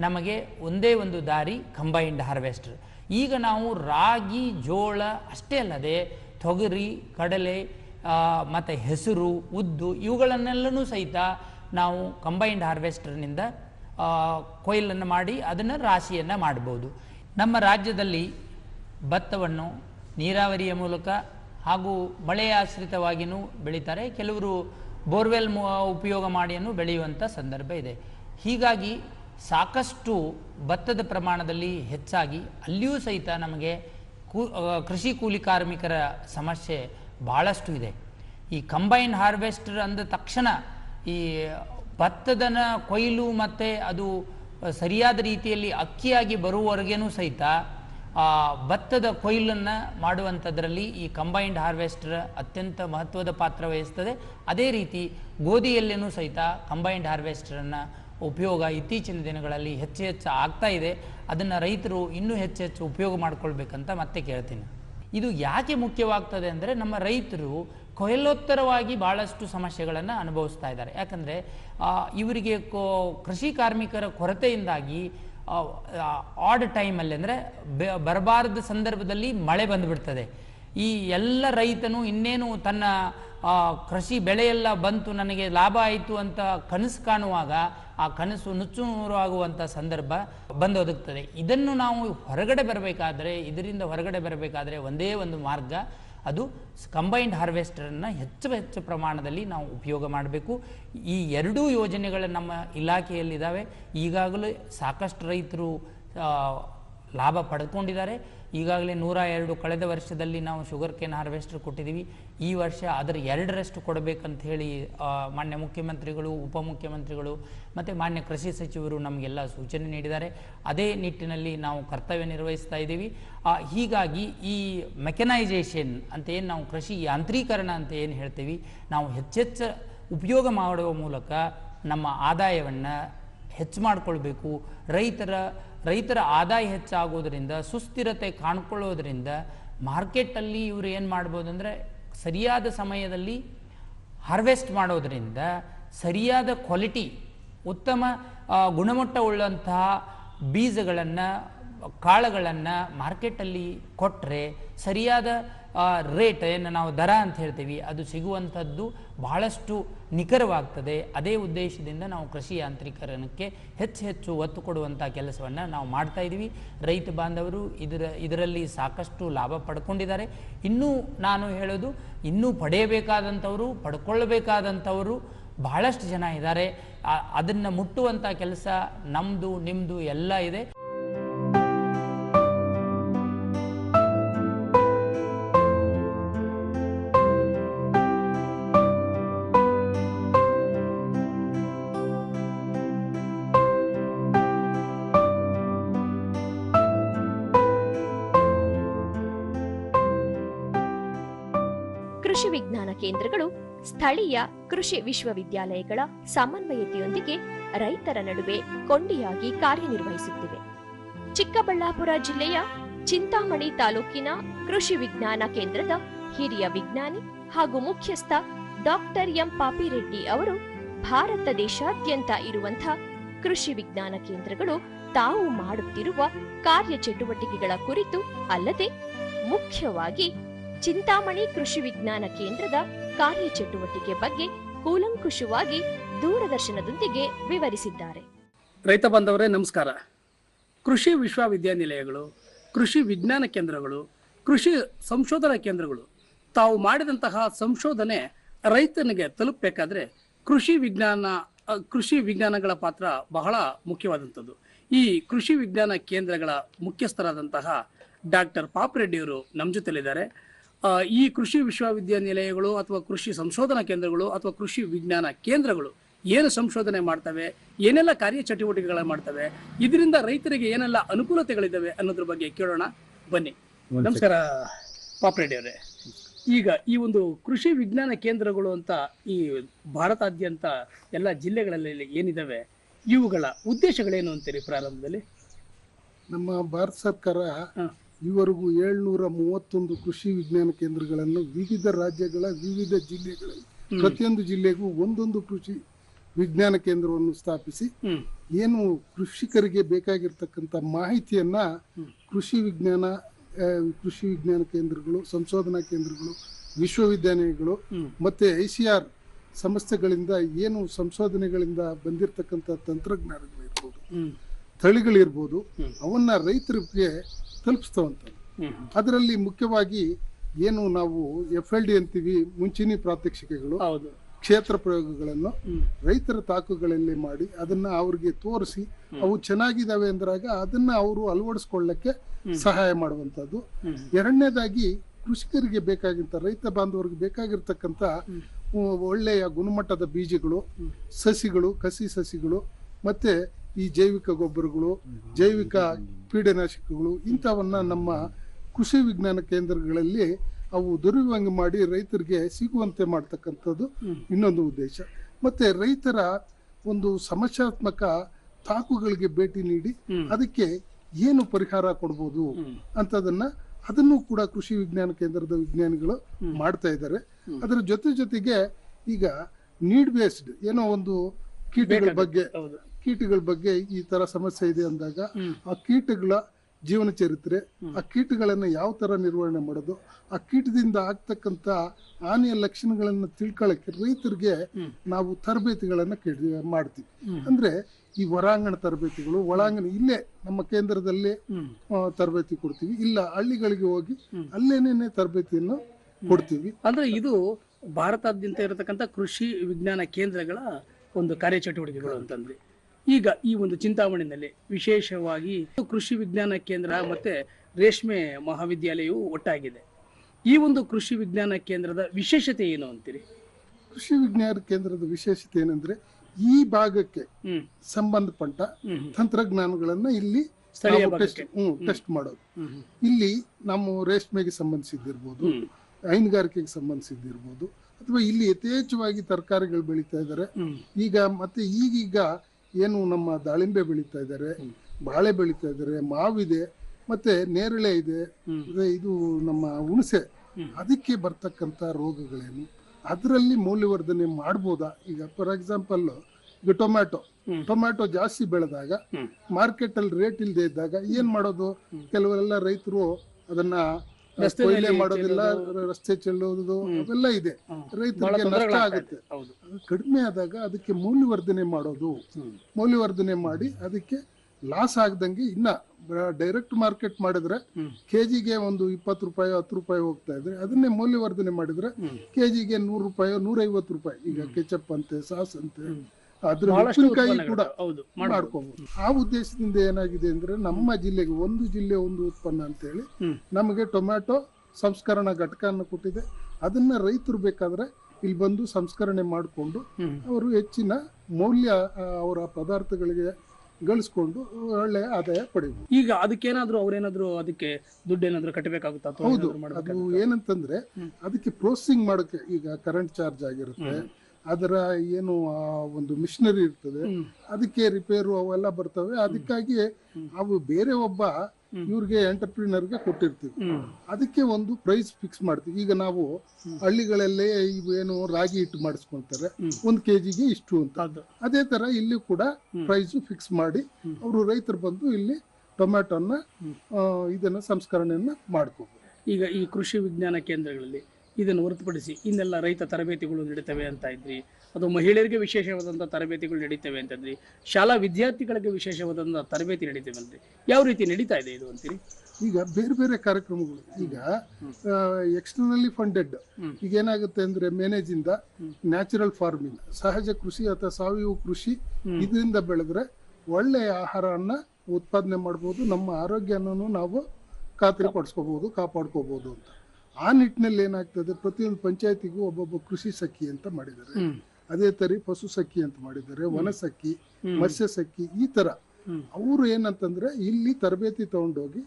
ನಮಗೆ ಒಂದೇ ಒಂದು ದಾರಿ ಕಂಬೈನ್ಡ್ ಹಾರ್ವೆಸ್ಟರ್. ಈಗ ನಾವು ರಾಗಿ, ಜೋಳ ಅಷ್ಟೇ ಅಲ್ಲದೆ ತೊಗರಿ, ಕಡಲೆ ಮತ್ತು ಹೆಸರು, ಉದ್ದು ಇವುಗಳನ್ನೆಲ್ಲನೂ ಸಹಿತ ನಾವು ಕಂಬೈನ್ಡ್ ಹಾರ್ವೆಸ್ಟರ್ನಿಂದ ಕೊಯ್ಲನ್ನು ಮಾಡಿ ಅದನ್ನು ರಾಶಿಯನ್ನು ಮಾಡ್ಬೋದು. ನಮ್ಮ ರಾಜ್ಯದಲ್ಲಿ ಭತ್ತವನ್ನು ನೀರಾವರಿಯ ಮೂಲಕ ಹಾಗೂ ಮಳೆಯ ಆಶ್ರಿತವಾಗಿಯೂ ಬೆಳೀತಾರೆ. ಕೆಲವರು ಬೋರ್ವೆಲ್ ಉಪಯೋಗ ಮಾಡಿಯನ್ನು ಬೆಳೆಯುವಂಥ ಸಂದರ್ಭ ಇದೆ. ಹೀಗಾಗಿ ಸಾಕಷ್ಟು ಭತ್ತದ ಪ್ರಮಾಣದಲ್ಲಿ ಹೆಚ್ಚಾಗಿ ಅಲ್ಲಿಯೂ ಸಹಿತ ನಮಗೆ ಕೂ ಕೃಷಿ ಕೂಲಿ ಕಾರ್ಮಿಕರ ಸಮಸ್ಯೆ ಭಾಳಷ್ಟು ಇದೆ. ಈ ಕಂಬೈನ್ ಹಾರ್ವೆಸ್ಟರ್ ಅಂದ ತಕ್ಷಣ ಈ ಭತ್ತದನ ಕೊಯ್ಲು ಮತ್ತು ಅದು ಸರಿಯಾದ ರೀತಿಯಲ್ಲಿ ಅಕ್ಕಿಯಾಗಿ ಬರುವವರೆಗೇನೂ ಸಹಿತ ಭತ್ತದ ಕೊಯ್ಲನ್ನು ಮಾಡುವಂಥದ್ರಲ್ಲಿ ಈ ಕಂಬೈನ್ಡ್ ಹಾರ್ವೆಸ್ಟರ್ ಅತ್ಯಂತ ಮಹತ್ವದ ಪಾತ್ರ ವಹಿಸ್ತದೆ. ಅದೇ ರೀತಿ ಗೋಧಿಯಲ್ಲೇನೂ ಸಹಿತ ಕಂಬೈನ್ಡ್ ಹಾರ್ವೆಸ್ಟರನ್ನು ಉಪಯೋಗ ಇತ್ತೀಚಿನ ದಿನಗಳಲ್ಲಿ ಹೆಚ್ಚು ಹೆಚ್ಚು ಆಗ್ತಾ ಇದೆ. ಅದನ್ನು ರೈತರು ಇನ್ನೂ ಹೆಚ್ಚು ಹೆಚ್ಚು ಉಪಯೋಗ ಮಾಡ್ಕೊಳ್ಬೇಕಂತ ಮತ್ತೆ ಕೇಳ್ತೀನಿ. ಇದು ಯಾಕೆ ಮುಖ್ಯವಾಗ್ತದೆ ಅಂದರೆ ನಮ್ಮ ರೈತರು ಕೊಯ್ಲೋತ್ತರವಾಗಿ ಭಾಳಷ್ಟು ಸಮಸ್ಯೆಗಳನ್ನು ಅನುಭವಿಸ್ತಾ ಇದ್ದಾರೆ. ಯಾಕಂದರೆ ಇವರಿಗೆ ಕೃಷಿ ಕಾರ್ಮಿಕರ ಕೊರತೆಯಿಂದಾಗಿ ಆಡ್ ಟೈಮಲ್ಲಿ ಅಂದರೆ ಬರಬಾರದ ಸಂದರ್ಭದಲ್ಲಿ ಮಳೆ ಬಂದುಬಿಡ್ತದೆ. ಈ ಎಲ್ಲ ರೈತನು ಇನ್ನೇನು ತನ್ನ ಕೃಷಿ ಬೆಳೆಯೆಲ್ಲ ಬಂತು, ನನಗೆ ಲಾಭ ಆಯಿತು ಅಂತ ಕನಸು ಕಾಣುವಾಗ ಆ ಕನಸು ನುಚ್ಚು ನೂರು ಆಗುವಂಥ ಸಂದರ್ಭ ಬಂದೊದಗ್ತದೆ. ಇದನ್ನು ನಾವು ಹೊರಗಡೆ ಬರಬೇಕಾದ್ರೆ, ಇದರಿಂದ ಹೊರಗಡೆ ಬರಬೇಕಾದ್ರೆ ಒಂದೇ ಒಂದು ಮಾರ್ಗ ಅದು ಕಂಬೈನ್ಡ್ ಹಾರ್ವೆಸ್ಟರನ್ನು ಹೆಚ್ಚು ಹೆಚ್ಚು ಪ್ರಮಾಣದಲ್ಲಿ ನಾವು ಉಪಯೋಗ ಮಾಡಬೇಕು. ಈ ಎರಡೂ ಯೋಜನೆಗಳು ನಮ್ಮ ಇಲಾಖೆಯಲ್ಲಿದ್ದಾವೆ. ಈಗಾಗಲೇ ಸಾಕಷ್ಟು ರೈತರು ಲಾಭ ಪಡ್ಕೊಂಡಿದ್ದಾರೆ. ಈಗಾಗಲೇ ನೂರ ಎರಡು ಕಳೆದ ವರ್ಷದಲ್ಲಿ ನಾವು ಶುಗರ್ ಕೇನ್ ಹಾರ್ವೆಸ್ಟರ್ ಕೊಟ್ಟಿದ್ದೀವಿ. ಈ ವರ್ಷ ಅದರ ಎರಡರಷ್ಟು ಕೊಡಬೇಕಂತ ಹೇಳಿ ಮಾನ್ಯ ಮುಖ್ಯಮಂತ್ರಿಗಳು ಉಪಮುಖ್ಯಮಂತ್ರಿಗಳು ಮತ್ತು ಮಾನ್ಯ ಕೃಷಿ ಸಚಿವರು ನಮಗೆಲ್ಲ ಸೂಚನೆ ನೀಡಿದ್ದಾರೆ. ಅದೇ ನಿಟ್ಟಿನಲ್ಲಿ ನಾವು ಕರ್ತವ್ಯ ನಿರ್ವಹಿಸ್ತಾ ಇದ್ದೀವಿ. ಹೀಗಾಗಿ ಈ ಮೆಕನೈಸೇಷನ್ ಅಂತ ಏನು ನಾವು ಕೃಷಿ ಯಾಂತ್ರೀಕರಣ ಅಂತ ಏನು ಹೇಳ್ತೀವಿ, ನಾವು ಹೆಚ್ಚೆಚ್ಚ ಉಪಯೋಗ ಮಾಡುವ ಮೂಲಕ ನಮ್ಮ ಆದಾಯವನ್ನು ಹೆಚ್ಚು ಮಾಡಿಕೊಳ್ಬೇಕು. ರೈತರ ರೈತರ ಆದಾಯ ಹೆಚ್ಚಾಗೋದ್ರಿಂದ ಸುಸ್ಥಿರತೆ ಕಾಣ್ಕೊಳ್ಳೋದ್ರಿಂದ ಮಾರ್ಕೆಟಲ್ಲಿ ಇವರು ಏನು ಮಾಡ್ಬೋದು ಅಂದರೆ ಸರಿಯಾದ ಸಮಯದಲ್ಲಿ ಹಾರ್ವೆಸ್ಟ್ ಮಾಡೋದ್ರಿಂದ ಸರಿಯಾದ ಕ್ವಾಲಿಟಿ, ಉತ್ತಮ ಗುಣಮಟ್ಟ ಉಳ್ಳಂತಹ ಬೀಜಗಳನ್ನು, ಕಾಳುಗಳನ್ನು ಮಾರ್ಕೆಟಲ್ಲಿ ಕೊಟ್ಟರೆ ಸರಿಯಾದ ರೇಟ್ ಏನು ನಾವು ದರ ಅಂತ ಹೇಳ್ತೀವಿ, ಅದು ಸಿಗುವಂಥದ್ದು ಬಹಳಷ್ಟು ನಿಖರವಾಗ್ತದೆ. ಅದೇ ಉದ್ದೇಶದಿಂದ ನಾವು ಕೃಷಿ ಯಾಂತ್ರೀಕರಣಕ್ಕೆ ಹೆಚ್ಚು ಹೆಚ್ಚು ಒತ್ತು ಕೊಡುವಂಥ ಕೆಲಸವನ್ನು ನಾವು ಮಾಡ್ತಾ ಇದ್ದೀವಿ ರೈತ ಬಾಂಧವರು ಇದರ, ಇದರಲ್ಲಿ ಸಾಕಷ್ಟು ಲಾಭ ಪಡ್ಕೊಂಡಿದ್ದಾರೆ. ಇನ್ನೂ ನಾನು ಹೇಳೋದು, ಇನ್ನೂ ಪಡೆಯಬೇಕಾದಂಥವರು, ಪಡ್ಕೊಳ್ಳಬೇಕಾದಂಥವರು ಬಹಳಷ್ಟು ಜನ ಇದ್ದಾರೆ. ಅದನ್ನು ಮುಟ್ಟುವಂಥ ಕೆಲಸ ನಮ್ಮದು ನಿಮ್ಮದು ಎಲ್ಲ ಇದೆ. ಕೇಂದ್ರಗಳು ಸ್ಥಳೀಯ ಕೃಷಿ ವಿಶ್ವವಿದ್ಯಾಲಯಗಳ ಸಮನ್ವಯತೆಯೊಂದಿಗೆ ರೈತರ ನಡುವೆ ಕೊಂಡಿಯಾಗಿ ಕಾರ್ಯನಿರ್ವಹಿಸುತ್ತಿವೆ. ಚಿಕ್ಕಬಳ್ಳಾಪುರ ಜಿಲ್ಲೆಯ ಚಿಂತಾಮಣಿ ತಾಲೂಕಿನ ಕೃಷಿ ವಿಜ್ಞಾನ ಕೇಂದ್ರದ ಹಿರಿಯ ವಿಜ್ಞಾನಿ ಹಾಗೂ ಮುಖ್ಯಸ್ಥ ಡಾಕ್ಟರ್ ಎಂ ಪಾಪಿರೆಡ್ಡಿ ಅವರು ಭಾರತ ದೇಶಾದ್ಯಂತ ಇರುವಂತಹ ಕೃಷಿ ವಿಜ್ಞಾನ ಕೇಂದ್ರಗಳು ತಾವು ಮಾಡುತ್ತಿರುವ ಕಾರ್ಯಚಟುವಟಿಕೆಗಳ ಕುರಿತು ಅಲ್ಲದೆ ಮುಖ್ಯವಾಗಿ ಚಿಂತಾಮಣಿ ಕೃಷಿ ವಿಜ್ಞಾನ ಕೇಂದ್ರದ ಕಾರ್ಯಚಟುವಟಿಕೆ ಬಗ್ಗೆ ಕೂಲಂಕುಷವಾಗಿ ದೂರದರ್ಶನದೊಂದಿಗೆ ವಿವರಿಸಿದ್ದಾರೆ. ರೈತ ಬಾಂಧವರೇ, ನಮಸ್ಕಾರ. ಕೃಷಿ ವಿಶ್ವವಿದ್ಯಾನಿಲಯಗಳು, ಕೃಷಿ ವಿಜ್ಞಾನ ಕೇಂದ್ರಗಳು, ಕೃಷಿ ಸಂಶೋಧನಾ ಕೇಂದ್ರಗಳು, ತಾವು ಮಾಡಿದಂತಹ ಸಂಶೋಧನೆ ರೈತನಿಗೆ ತಲುಪಬೇಕಾದ್ರೆ ಕೃಷಿ ವಿಜ್ಞಾನ ಕೃಷಿ ವಿಜ್ಞಾನಗಳ ಪಾತ್ರ ಬಹಳ ಮುಖ್ಯವಾದಂಥದ್ದು. ಈ ಕೃಷಿ ವಿಜ್ಞಾನ ಕೇಂದ್ರಗಳ ಮುಖ್ಯಸ್ಥರಾದಂತಹ ಡಾಕ್ಟರ್ ಪಾಪರೆಡ್ಡಿಯವರು ನಮ್ಮ ಜೊತೆಲಿದ್ದಾರೆ ಈ ಕೃಷಿ ವಿಶ್ವವಿದ್ಯಾನಿಲಯಗಳು ಅಥವಾ ಕೃಷಿ ಸಂಶೋಧನಾ ಕೇಂದ್ರಗಳು ಅಥವಾ ಕೃಷಿ ವಿಜ್ಞಾನ ಕೇಂದ್ರಗಳು ಏನು ಸಂಶೋಧನೆ ಮಾಡ್ತವೆ ಏನೆಲ್ಲ ಕಾರ್ಯಚಟುವಟಿಕೆಗಳ ಮಾಡ್ತವೆ ಇದರಿಂದ ರೈತರಿಗೆ ಏನೆಲ್ಲ ಅನುಕೂಲತೆಗಳಿದ್ದಾವೆ ಅನ್ನೋದ್ರ ಬಗ್ಗೆ ಕೇಳೋಣ. ಬನ್ನಿ. ನಮಸ್ಕಾರ ಪಾಪರೆಡ್ಡಿ ಅವರೇ. ಈಗ ಈ ಒಂದು ಕೃಷಿ ವಿಜ್ಞಾನ ಕೇಂದ್ರಗಳು ಅಂತ ಈ ಭಾರತಾದ್ಯಂತ ಎಲ್ಲ ಜಿಲ್ಲೆಗಳಲ್ಲಿ ಏನಿದಾವೆ ಇವುಗಳ ಉದ್ದೇಶಗಳೇನು ಅಂತೀರಿ ಪ್ರಾರಂಭದಲ್ಲಿ? ನಮ್ಮ ಭಾರತ ಸರ್ಕಾರ. ಈವರೆಗೂ ಏಳ್ನೂರ ಮೂವತ್ತೊಂದು ಕೃಷಿ ವಿಜ್ಞಾನ ಕೇಂದ್ರಗಳನ್ನು ವಿವಿಧ ರಾಜ್ಯಗಳ ವಿವಿಧ ಜಿಲ್ಲೆಗಳಲ್ಲಿ. ಪ್ರತಿಯೊಂದು ಜಿಲ್ಲೆಗೂ ಒಂದೊಂದು ಕೃಷಿ ವಿಜ್ಞಾನ ಕೇಂದ್ರವನ್ನು ಸ್ಥಾಪಿಸಿ ಏನು ಕೃಷಿಕರಿಗೆ ಬೇಕಾಗಿರ್ತಕ್ಕಂಥ ಮಾಹಿತಿಯನ್ನ ಕೃಷಿ ವಿಜ್ಞಾನ ಕೃಷಿ ವಿಜ್ಞಾನ ಕೇಂದ್ರಗಳು ಸಂಶೋಧನಾ ಕೇಂದ್ರಗಳು ವಿಶ್ವವಿದ್ಯಾಲಯಗಳು ಹ್ಮ್ ಮತ್ತೆ ಐ ಸಿ ಆರ್ ಸಂಸ್ಥೆಗಳಿಂದ ಏನು ಸಂಶೋಧನೆಗಳಿಂದ ಬಂದಿರತಕ್ಕಂಥ ತಂತ್ರಜ್ಞಾನಗಳಿರ್ಬೋದು ತಳಿಗಳಿರ್ಬೋದು. ಅವನ್ನ ರೈತರಿಗೆ ತಲುಪಿಸ್ತವಂಥದ್ದು ಹ್ಮ್. ಅದರಲ್ಲಿ ಮುಖ್ಯವಾಗಿ ಏನು ನಾವು ಎಫ್ ಎಲ್ ಡಿ ಅಂತೀವಿ ಮುಂಚಿನಿ ಪ್ರಾತ್ಯಕ್ಷಿಕೆಗಳು ಹೌದು. ಕ್ಷೇತ್ರ ಪ್ರಯೋಗಗಳನ್ನು ರೈತರ ತಾಕುಗಳಲ್ಲಿ ಮಾಡಿ ಅದನ್ನ ಅವ್ರಿಗೆ ತೋರಿಸಿ ಅವು ಚೆನ್ನಾಗಿದ್ದಾವೆ ಅಂದ್ರಾಗ ಅದನ್ನ ಅವರು ಅಳವಡಿಸ್ಕೊಳ್ಳಕ್ಕೆ ಸಹಾಯ ಮಾಡುವಂಥದ್ದು. ಎರಡನೇದಾಗಿ ಕೃಷಿಕರಿಗೆ ಬೇಕಾಗಿಂತ ರೈತ ಬಾಂಧವರಿಗೆ ಬೇಕಾಗಿರ್ತಕ್ಕಂಥ ಒಳ್ಳೆಯ ಗುಣಮಟ್ಟದ ಬೀಜಗಳು ಸಸಿಗಳು ಕಸಿ ಸಸಿಗಳು ಮತ್ತೆ ಈ ಜೈವಿಕ ಗೊಬ್ಬರಗಳು ಜೈವಿಕ ಕೀಟನಾಶಕಗಳು ಇಂಥವನ್ನ ನಮ್ಮ ಕೃಷಿ ವಿಜ್ಞಾನ ಕೇಂದ್ರಗಳಲ್ಲಿ ಅವು ದುರ್ವಿನಿಯೋಗ ಮಾಡಿ ರೈತರಿಗೆ ಸಿಗುವಂತೆ ಮಾಡ್ತಕ್ಕಂಥದ್ದು ಇನ್ನೊಂದು ಉದ್ದೇಶ. ಮತ್ತೆ ರೈತರ ಒಂದು ಸಮಸ್ಯಾತ್ಮಕ ತಾಕುಗಳಿಗೆ ಭೇಟಿ ನೀಡಿ ಅದಕ್ಕೆ ಏನು ಪರಿಹಾರ ಕೊಡ್ಬೋದು. ಅಂತದನ್ನ ಅದನ್ನು ಕೂಡ ಕೃಷಿ ವಿಜ್ಞಾನ ಕೇಂದ್ರದ ವಿಜ್ಞಾನಿಗಳು ಮಾಡ್ತಾ ಇದ್ದಾರೆ. ಅದರ ಜೊತೆ ಜೊತೆಗೆ ಈಗ ನೀಡ್ ಬೇಸ್ಡ್ ಏನೋ ಒಂದು ಕೀಟಗಳ ಬಗ್ಗೆ ಕೀಟಗಳ ಬಗ್ಗೆ ಈ ತರ ಸಮಸ್ಯೆ ಇದೆ ಅಂದಾಗ ಆ ಕೀಟಗಳ ಜೀವನ ಚರಿತ್ರೆ ಆ ಕೀಟಗಳನ್ನ ಯಾವ ತರ ನಿರ್ವಹಣೆ ಮಾಡೋದು ಆ ಕೀಟದಿಂದ ಆಗ್ತಕ್ಕಂತ ಹಾನಿಯ ಲಕ್ಷಣಗಳನ್ನ ತಿಳ್ಕೊಳ್ಳಕ್ಕೆ ರೈತರಿಗೆ ನಾವು ತರಬೇತಿಗಳನ್ನ ಮಾಡ್ತೀವಿ. ಅಂದ್ರೆ ಈ ಹೊರಾಂಗಣ ತರಬೇತಿಗಳು ಒಳಾಂಗಣ ಇಲ್ಲೇ ನಮ್ಮ ಕೇಂದ್ರದಲ್ಲೇ ತರಬೇತಿ ಕೊಡ್ತೀವಿ. ಇಲ್ಲ ಹಳ್ಳಿಗಳಿಗೆ ಹೋಗಿ ಅಲ್ಲೇನೇನೆ ತರಬೇತಿಯನ್ನು ಕೊಡ್ತೀವಿ. ಅಂದ್ರೆ ಇದು ಭಾರತಾದ್ಯಂತ ಇರತಕ್ಕಂಥ ಕೃಷಿ ವಿಜ್ಞಾನ ಕೇಂದ್ರಗಳ ಒಂದು ಕಾರ್ಯಚಟುವಟಿಕೆಗಳು ಅಂತಂದ್ರೆ. ಈಗ ಈ ಒಂದು ಚಿಂತಾಮಣಿನಲ್ಲಿ ವಿಶೇಷವಾಗಿ ಕೃಷಿ ವಿಜ್ಞಾನ ಕೇಂದ್ರ ಮತ್ತೆ ರೇಷ್ಮೆ ಮಹಾವಿದ್ಯಾಲಯವು ಒಟ್ಟಾಗಿದೆ. ಈ ಒಂದು ಕೃಷಿ ವಿಜ್ಞಾನ ಕೇಂದ್ರದ ವಿಶೇಷತೆ ಏನು ಅಂತೀರಿ? ಕೃಷಿ ವಿಜ್ಞಾನ ಕೇಂದ್ರದ ವಿಶೇಷತೆ ಏನಂದ್ರೆ ಈ ಭಾಗಕ್ಕೆ ಸಂಬಂಧಪಟ್ಟ ತಂತ್ರಜ್ಞಾನಗಳನ್ನ ಇಲ್ಲಿ ಟೆಸ್ಟ್ ಮಾಡೋದು. ಇಲ್ಲಿ ನಮ್ಮ ರೇಷ್ಮೆಗೆ ಸಂಬಂಧಿಸಿದ್ದಿರ್ಬೋದು ಹೈನುಗಾರಿಕೆಗೆ ಸಂಬಂಧಿಸಿದ್ದಿರ್ಬೋದು ಅಥವಾ ಇಲ್ಲಿ ಯಥೇಚ್ಛವಾಗಿ ತರಕಾರಿಗಳು ಬೆಳೀತಾ ಇದ್ದಾರೆ. ಈಗ ಮತ್ತೆ ಈಗೀಗ ಏನು ನಮ್ಮ ದಾಳಿಂಬೆ ಬೆಳೀತಾ ಇದ್ದಾರೆ ಬಾಳೆ ಬೆಳೀತಾ ಇದ್ದಾರೆ ಮಾವಿದೆ ಮತ್ತೆ ನೇರಳೆ ಇದೆ ಇದು ನಮ್ಮ ಹುಣಸೆ. ಅದಕ್ಕೆ ಬರ್ತಕ್ಕಂಥ ರೋಗಗಳೇನು? ಅದರಲ್ಲಿ ಮೌಲ್ಯವರ್ಧನೆ ಮಾಡ್ಬೋದಾ? ಈಗ ಫಾರ್ ಎಕ್ಸಾಂಪಲ್ ಈಗ ಟೊಮ್ಯಾಟೊ. ಟೊಮ್ಯಾಟೊ ಜಾಸ್ತಿ ಬೆಳೆದಾಗ. ಮಾರ್ಕೆಟ್ ಅಲ್ಲಿ ರೇಟ್ ಇಲ್ಲದೆ ಇದ್ದಾಗ ಏನ್ ಮಾಡೋದು? ಕೆಲವರೆಲ್ಲ ರೈತರು ಅದನ್ನ ಕೊಯ್ಲೆ ಮಾಡೋದಿಲ್ಲ ರಸ್ತೆ ಚೆಲ್ಲೋದು ಅವೆಲ್ಲ ಇದೆ. ರೈತರಿಗೆ ನಷ್ಟ ಆಗುತ್ತೆ. ಕಡಿಮೆ ಆದಾಗ ಅದಕ್ಕೆ ಮೌಲ್ಯವರ್ಧನೆ ಮಾಡೋದು. ಮೌಲ್ಯವರ್ಧನೆ ಮಾಡಿ ಅದಕ್ಕೆ ಲಾಸ್ ಆಗದಂಗೆ ಇನ್ನ ಡೈರೆಕ್ಟ್ ಮಾರ್ಕೆಟ್ ಮಾಡಿದ್ರೆ. ಕೆಜಿಗೆ ಒಂದು ಇಪ್ಪತ್ತು ರೂಪಾಯಿ ಹತ್ತು ರೂಪಾಯಿ ಹೋಗ್ತಾ ಇದ್ರೆ ಅದನ್ನೇ ಮೌಲ್ಯವರ್ಧನೆ ಮಾಡಿದ್ರೆ. ಕೆಜಿಗೆ ನೂರು ರೂಪಾಯಿ ನೂರೈವತ್ತು ರೂಪಾಯಿ. ಈಗ ಕೆಚಪ್ ಅಂತೆ ಸಾಸ್ ಅಂತೆ ಅದ್ರ ಉಪ್ಪಿನಕಾಯಿ ಕೂಡ. ಮಾಡ್ಕೋಬಹುದು ಆ ಉದ್ದೇಶದಿಂದ ಏನಾಗಿದೆ ಅಂದ್ರೆ ನಮ್ಮ ಜಿಲ್ಲೆಗೆ ಒಂದು ಜಿಲ್ಲೆ ಒಂದು ಉತ್ಪನ್ನ ಅಂತ ಹೇಳಿ ನಮಗೆ ಟೊಮ್ಯಾಟೊ ಸಂಸ್ಕರಣಾ ಘಟಕವನ್ನು ಕೊಟ್ಟಿದೆ. ಅದನ್ನ ರೈತರು ಬೇಕಾದ್ರೆ ಇಲ್ಲಿ ಬಂದು ಸಂಸ್ಕರಣೆ ಮಾಡಿಕೊಂಡು ಅವರು ಹೆಚ್ಚಿನ ಮೌಲ್ಯ ಅವರ ಪದಾರ್ಥಗಳಿಗೆ ಗಳಿಸ್ಕೊಂಡು ಒಳ್ಳೆ ಆದಾಯ ಪಡಿಬೋದು ಈಗ ಅದಕ್ಕೇನಾದ್ರೂ ಅವ್ರೇನಾದ್ರೂ ಅದಕ್ಕೆ ದುಡ್ಡು ಏನಾದ್ರೂ ಕಟ್ಟಬೇಕಾಗುತ್ತಾ ಹೌದು ಅದು ಏನಂತಂದ್ರೆ ಅದಕ್ಕೆ ಪ್ರೋಸೆಸಿಂಗ್ ಮಾಡಕ್ಕೆ ಈಗ ಕರೆಂಟ್ ಚಾರ್ಜ್ ಆಗಿರುತ್ತೆ. ಅದರ ಏನು ಆ ಒಂದು ಮಿಷನರಿ ಇರ್ತದೆ. ಅದಕ್ಕೆ ರಿಪೇರು ಅವೆಲ್ಲ ಬರ್ತವೆ. ಅದಕ್ಕಾಗಿ ಅವು ಬೇರೆ ಒಬ್ಬ ಇವ್ರಿಗೆ ಎಂಟರ್ಪ್ರಿನರ್ಗೆ ಕೊಟ್ಟಿರ್ತೀವಿ. ಅದಕ್ಕೆ ಒಂದು ಪ್ರೈಸ್ ಫಿಕ್ಸ್ ಮಾಡ್ತೀವಿ. ಈಗ ನಾವು ಹಳ್ಳಿಗಳಲ್ಲೇ ಏನು ರಾಗಿ ಹಿಟ್ಟು ಮಾಡಿಸ್ಕೊಂತಾರೆ. ಒಂದು ಕೆಜಿಗೆ ಇಷ್ಟು ಅಂತ. ಅದೇ ತರ ಇಲ್ಲಿ ಕೂಡ ಪ್ರೈಸ್ ಫಿಕ್ಸ್ ಮಾಡಿ ಅವರು ರೈತರು ಬಂದು ಇಲ್ಲಿ ಟೊಮ್ಯಾಟೋನ ಇದನ್ನ ಸಂಸ್ಕರಣೆಯನ್ನ ಮಾಡ್ಕೋಬಹುದು ಈಗ ಈ ಕೃಷಿ ವಿಜ್ಞಾನ ಕೇಂದ್ರಗಳಲ್ಲಿ ಇದನ್ನು ಹೊರತುಪಡಿಸಿ ಇನ್ನೆಲ್ಲ ರೈತ ತರಬೇತಿಗಳು ನಡೀತವೆ ಅಂತ ಇದ್ರಿ ಅದು ಮಹಿಳೆಯರಿಗೆ ವಿಶೇಷವಾದಂಥ ತರಬೇತಿಗಳು ನಡೀತವೆ ಅಂತಂದ್ರಿ ಶಾಲಾ ವಿದ್ಯಾರ್ಥಿಗಳಿಗೆ ವಿಶೇಷವಾದಂಥ ತರಬೇತಿ ನಡೀತವೆ ಅಂದ್ರಿ ಯಾವ ರೀತಿ ನಡೀತಾ ಇದೆ ಇದು ಅಂತೀರಿ? ಈಗ ಬೇರೆ ಬೇರೆ ಕಾರ್ಯಕ್ರಮಗಳು ಈಗ ಎಕ್ಸ್ಟರ್ನಲಿ ಫಂಡೆಡ್ ಈಗ ಏನಾಗುತ್ತೆ ಅಂದ್ರೆ ಮ್ಯಾನೇಜ್ ಇಂದ ನ್ಯಾಚುರಲ್ ಫಾರ್ಮಿಂಗ್ ಸಹಜ ಕೃಷಿ ಅಥವಾ ಸಾವಯವ ಕೃಷಿ ಇದರಿಂದ ಬೆಳೆದ್ರೆ ಒಳ್ಳೆಯ ಆಹಾರವನ್ನ ಉತ್ಪಾದನೆ ಮಾಡ್ಬೋದು ನಮ್ಮ ಆರೋಗ್ಯನೂ ನಾವು ಖಾತ್ರಿ ಪಡಿಸ್ಕೋಬಹುದು ಕಾಪಾಡ್ಕೋಬಹುದು ಅಂತ. ಆ ನಿಟ್ಟಿನಲ್ಲಿ ಏನಾಗ್ತದೆ ಪ್ರತಿಯೊಂದು ಪಂಚಾಯತಿಗೂ ಒಬ್ಬೊಬ್ಬ ಕೃಷಿ ಸಖಿ ಅಂತ ಮಾಡಿದ್ದಾರೆ. ಅದೇ ತರಿ ಪಶು ಸಖಿ ಅಂತ ಮಾಡಿದ್ದಾರೆ ವನ ಸಖಿ ಮತ್ಸ್ಯ ಸಖಿ ಈ ತರ. ಅವರು ಏನಂತಂದ್ರೆ ಇಲ್ಲಿ ತರಬೇತಿ ತಗೊಂಡೋಗಿ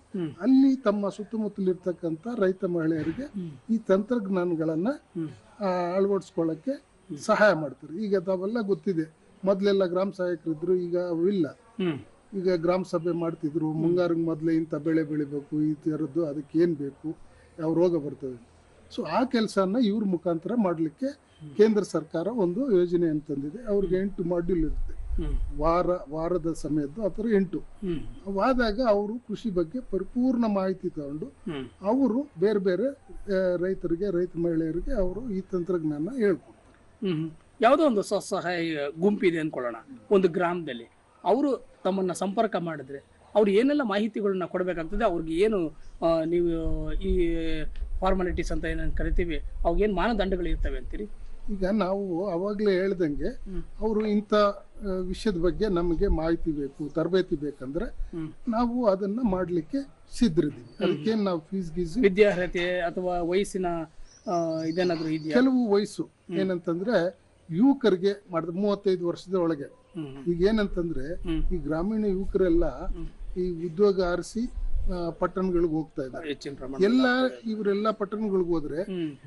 ಅಲ್ಲಿ ತಮ್ಮ ಸುತ್ತಮುತ್ತಲಿರ್ತಕ್ಕಂಥ ರೈತ ಮಹಿಳೆಯರಿಗೆ ಈ ತಂತ್ರಜ್ಞಾನಗಳನ್ನ ಅಳವಡಿಸ್ಕೊಳ್ಳಕ್ಕೆ ಸಹಾಯ ಮಾಡ್ತಾರೆ. ಈಗ ತಾವೆಲ್ಲ ಗೊತ್ತಿದೆ ಮೊದಲೆಲ್ಲ ಗ್ರಾಮ ಸಹಾಯಕರಿದ್ರು ಈಗ ಅವಿಲ್ಲ ಇಲ್ಲ. ಈಗ ಗ್ರಾಮ ಸಭೆ ಮಾಡ್ತಿದ್ರು ಮುಂಗಾರಿಗೆ ಮೊದಲೇ ಇಂಥ ಬೆಳೆ ಬೆಳಿಬೇಕು ಈ ಥರದ್ದು ಅದಕ್ಕೆ ಏನು ಬೇಕು? ಯಾವ ರೋಗ ಬರ್ತದೆ. ಸೊ ಆ ಕೆಲಸನ ಇವ್ರ ಮುಖಾಂತರ ಮಾಡಲಿಕ್ಕೆ ಕೇಂದ್ರ ಸರ್ಕಾರ ಒಂದು ಯೋಜನೆ ಅಂತಂದಿದೆ ಅವ್ರಿಗೆ ಎಂಟು ಮಾಡ್ಯೂಲ್ ಇರುತ್ತೆ. ವಾರ ವಾರದ ಸಮಯದ್ದು ಆ ಥರ ಎಂಟು. ಅವಾದಾಗ ಅವರು ಕೃಷಿ ಬಗ್ಗೆ ಪರಿಪೂರ್ಣ ಮಾಹಿತಿ ತಗೊಂಡು ಅವರು ಬೇರೆ ಬೇರೆ ರೈತರಿಗೆ ರೈತ ಮಹಿಳೆಯರಿಗೆ ಅವರು ಈ ತಂತ್ರಜ್ಞಾನ ಹೇಳ್ಕೊಡ್ತಾರೆ. ಯಾವುದೋ ಒಂದು ಸ್ವಸಹಾಯ ಗುಂಪಿದೆ ಅಂದ್ಕೊಳ್ಳೋಣ. ಒಂದು ಗ್ರಾಮದಲ್ಲಿ. ಅವರು ತಮ್ಮನ್ನ ಸಂಪರ್ಕ ಮಾಡಿದ್ರೆ ಅವ್ರು ಏನೆಲ್ಲ ಮಾಹಿತಿಗಳನ್ನ ಕೊಡಬೇಕಾಗ್ತದೆ ಅವ್ರಿಗೆ ಏನು ನೀವು ಈ ಫಾರ್ಮಾಲಿಟೀಸ್ ಅಂತ ಏನೇನು ಕರಿತೀವಿ ಅವಾಗೇನು ಮಾನದಂಡಗಳು ಇರ್ತವೆ ಅಂತೀರಿ? ಈಗ ನಾವು ಅವಾಗಲೇ ಹೇಳ್ದಂಗೆ ಅವರು ಇಂಥ ವಿಷಯದ ಬಗ್ಗೆ ನಮಗೆ ಮಾಹಿತಿ ಬೇಕು ತರಬೇತಿ ಬೇಕಂದ್ರೆ ನಾವು ಅದನ್ನ ಮಾಡಲಿಕ್ಕೆ ಸಿದ್ಧರಿದ್ದೀವಿ. ಅದಕ್ಕೇನು ನಾವು ಫೀಸ್ ಗೀಸ್? ವಿದ್ಯಾರ್ಹತೆ ಅಥವಾ ವಯಸ್ಸಿನ ಇದೇನಾದರೂ ಇದೇನಾದ್ರೂ ಇದೆಯಾ? ಕೆಲವು ವಯಸ್ಸು. ಏನಂತಂದ್ರೆ ಯುವಕರಿಗೆ ಮಾಡಿದ ಮೂವತ್ತೈದು ವರ್ಷದ ಒಳಗೆ ಈಗ ಏನಂತಂದ್ರೆ ಈ ಗ್ರಾಮೀಣ ಯುವಕರೆಲ್ಲ ಈ ಉದ್ಯೋಗ ಆರಿಸಿ ಪಟ್ಟಣಗಳಿಗೆ ಹೋಗ್ತಾ ಇದ್ದಾರೆ. ಎಲ್ಲ ಇವರೆಲ್ಲ ಪಟ್ಟಣಗಳಿಗೆ ಹೋದ್ರೆ